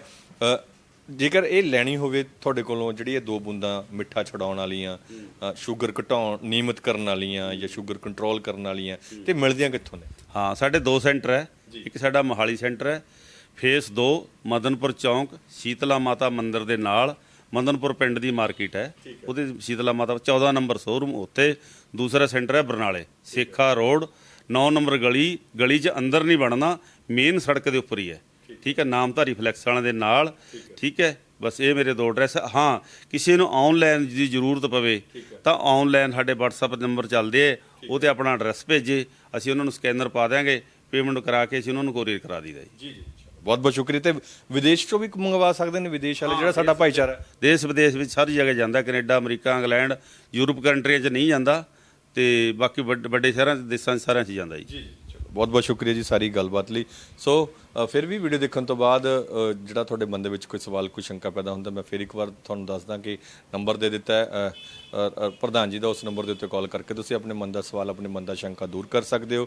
ਜੇਕਰ ਇਹ ਲੈਣੀ ਹੋਵੇ ਤੁਹਾਡੇ ਕੋਲੋਂ ਜਿਹੜੀ ਇਹ ਦੋ ਬੂੰਦਾਂ ਮਿੱਠਾ ਛਡਾਉਣ ਵਾਲੀਆਂ ਸ਼ੂਗਰ ਘਟਾਉਣ ਨਿਯਮਿਤ ਕਰਨ ਵਾਲੀਆਂ ਜਾਂ ਸ਼ੂਗਰ ਕੰਟਰੋਲ ਕਰਨ ਵਾਲੀਆਂ ਤੇ ਮਿਲਦੀਆਂ ਕਿੱਥੋਂ ਨੇ? ਹਾਂ ਸਾਡੇ ਦੋ ਸੈਂਟਰ ਹੈ। ਇੱਕ ਸਾਡਾ ਮੋਹਾਲੀ ਸੈਂਟਰ ਹੈ। ਫੇਸ 2 ਮਦਨਪੁਰ ਚੌਂਕ ਸ਼ੀਤਲਾ ਮਾਤਾ ਮੰਦਿਰ ਦੇ ਨਾਲ ਮਦਨਪੁਰ ਪਿੰਡ ਦੀ ਮਾਰਕੀਟ ਹੈ। ਉਹਦੇ ਸ਼ੀਤਲਾ ਮਾਤਾ 14 ਨੰਬਰ ਸ਼ੋਰੂਮ ਉੱਥੇ। ਦੂਸਰਾ ਸੈਂਟਰ ਹੈ ਬਰਨਾਲੇ ਸੇਖਾ ਰੋਡ 9 ਨੰਬਰ ਗਲੀ ਗਲੀ 'ਚ ਅੰਦਰ ਨਹੀਂ ਵੜਨਾ ਮੇਨ ਸੜਕ ਦੇ ਉੱਪਰ ਹੀ ਹੈ। ਠੀਕ ਹੈ। ਨਾਮਧਾਰੀ ਫਲੈਕਸ ਵਾਲਿਆਂ ਦੇ ਨਾਲ। ਠੀਕ ਹੈ। ਬਸ ਇਹ ਮੇਰੇ ਦੋ ਐਡਰੈਸ ਹਾਂ ਕਿਸੇ ਨੂੰ ਆਨਲਾਈਨ ਦੀ ਜ਼ਰੂਰਤ ਪਵੇ ਤਾਂ ਆਨਲਾਈਨ ਸਾਡੇ WhatsApp ਨੰਬਰ ਚੱਲਦੇ ਆ। ਉਹ ਤੇ ਆਪਣਾ ਐਡਰੈਸ ਭੇਜੇ ਅਸੀਂ ਉਹਨਾਂ ਨੂੰ ਸਕੈਨਰ ਪਾ ਦਿਆਂਗੇ ਪੇਮੈਂਟ ਕਰਾ ਕੇ ਅਸੀਂ ਉਹਨਾਂ ਨੂੰ ਕੋਰੀਅਰ ਕਰਾ ਦਈਦਾ ਜੀ। ਜੀ ਜੀ ਬਹੁਤ ਬਹੁਤ ਸ਼ੁਕਰੀਆ। ਤੇ ਵਿਦੇਸ਼ ਚੋਂ ਵੀ ਮੰਗਵਾ ਸਕਦੇ ਨੇ ਵਿਦੇਸ਼ ਵਾਲੇ ਜਿਹੜਾ ਸਾਡਾ ਭਾਈਚਾਰਾ? ਦੇਸ਼ ਵਿਦੇਸ਼ ਵਿੱਚ ਸਾਰੀ ਜਗ੍ਹਾ ਜਾਂਦਾ ਕੈਨੇਡਾ ਅਮਰੀਕਾ ਇੰਗਲੈਂਡ ਯੂਰਪ ਕੰਟਰੀਆਂ 'ਚ ਨਹੀਂ ਜਾਂਦਾ ਤੇ ਬਾਕੀ ਵੱਡ- ਸ਼ਹਿਰਾਂ 'ਚ ਦੇਸ਼ਾਂ 'ਚ ਸਾਰਿਆਂ 'ਚ ਜਾਂਦਾ ਜੀ। ਬਹੁਤ ਬਹੁਤ ਸ਼ੁਕਰੀਆ ਜੀ ਸਾਰੀ ਗੱਲਬਾਤ ਲਈ। ਸੋ ਫਿਰ ਵੀ ਵੀਡੀਓ ਦੇਖਣ ਤੋਂ ਬਾਅਦ ਜਿਹੜਾ ਤੁਹਾਡੇ ਮਨ ਦੇ ਵਿੱਚ ਕੋਈ ਸਵਾਲ, ਕੋਈ ਸ਼ੰਕਾ ਪੈਦਾ ਹੁੰਦਾ, ਮੈਂ ਫਿਰ ਇੱਕ ਵਾਰ ਤੁਹਾਨੂੰ ਦੱਸਦਾ ਕਿ ਨੰਬਰ ਦੇ ਦਿੱਤਾ ਹੈ ਪ੍ਰਧਾਨ ਜੀ ਦਾ ਉਸ ਨੰਬਰ ਦੇ ਉੱਤੇ ਕਾਲ ਕਰਕੇ ਤੁਸੀਂ ਆਪਣੇ ਮਨ ਦਾ ਸਵਾਲ, ਆਪਣੇ ਮਨ ਦਾ ਸ਼ੰਕਾ ਦੂਰ ਕਰ ਸਕਦੇ ਹੋ।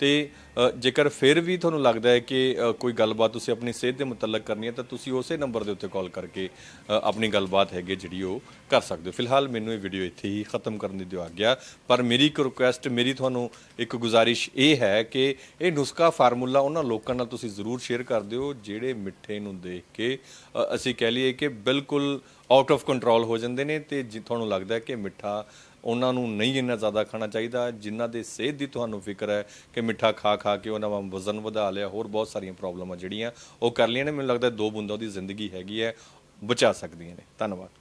ਤੇ ਜੇਕਰ ਫਿਰ ਵੀ ਤੁਹਾਨੂੰ ਲੱਗਦਾ ਹੈ ਕਿ ਕੋਈ ਗੱਲਬਾਤ ਤੁਸੀਂ ਆਪਣੀ ਸਿਹਤ ਦੇ ਮੁਤਲਕ ਕਰਨੀ ਹੈ, ਤਾਂ ਤੁਸੀਂ ਉਸੇ ਨੰਬਰ ਦੇ ਉੱਤੇ ਕਾਲ ਕਰਕੇ ਆਪਣੀ ਗੱਲਬਾਤ ਹੈਗੀ ਜਿਹੜੀ ਉਹ ਕਰ ਸਕਦੇ ਹੋ। ਫਿਲਹਾਲ ਮੈਨੂੰ ਇਹ ਵੀਡੀਓ ਇੱਥੇ ਹੀ ਖਤਮ ਕਰਨ ਦੀ ਦਿਓ ਆਗਿਆ, ਪਰ ਮੇਰੀ ਇੱਕ ਰਿਕੁਐਸਟ ਮੇਰੀ ਤੁਹਾਨੂੰ ਇੱਕ ਗੁਜ਼ਾਰਿਸ਼ ਇਹ ਹੈ ਕਿ ਇਹ ਨੁਸਖਾ ਫਾਰਮੂਲਾ ਉਹਨਾਂ ਲੋਕਾਂ ਨਾਲ ਤੁਸੀਂ ਜ਼ਰੂਰ ਸ਼ੇਅਰ ਕਰ ਦਿਓ ਜਿਹੜੇ ਮਿੱਠੇ ਨੂੰ ਦੇਖ ਕੇ ਅ, ਅਸੀਂ ਕਹਿ ਲਈਏ ਕਿ ਬਿਲਕੁਲ ਆਊਟ ਆਫ ਕੰਟਰੋਲ ਹੋ ਜਾਂਦੇ ਨੇ ਤੇ ਜੇ ਤੁਹਾਨੂੰ ਲੱਗਦਾ ਹੈ ਕਿ ਮਿੱਠਾ ਉਹਨਾਂ ਨੂੰ ਨਹੀਂ ਇੰਨਾ ਜ਼ਿਆਦਾ ਖਾਣਾ ਚਾਹੀਦਾ ਜਿਨ੍ਹਾਂ ਦੇ ਸਿਹਤ ਦੀ ਤੁਹਾਨੂੰ ਫਿਕਰ ਹੈ ਕਿ ਮਿੱਠਾ ਖਾ ਖਾ ਕੇ ਉਹਨਾਂ ਦਾ ਵਜ਼ਨ ਵਧਾ ਲਿਆ ਹੋਰ ਬਹੁਤ ਸਾਰੀਆਂ ਪ੍ਰੋਬਲਮਾਂ ਜਿਹੜੀਆਂ ਉਹ ਕਰ ਲਈਆਂ ਨੇ। ਮੈਨੂੰ ਲੱਗਦਾ ਦੋ ਬੂੰਦਾਂ ਉਹਦੀ ਜ਼ਿੰਦਗੀ ਹੈਗੀ ਹੈ ਬਚਾ ਸਕਦੀਆਂ ਨੇ। ਧੰਨਵਾਦ।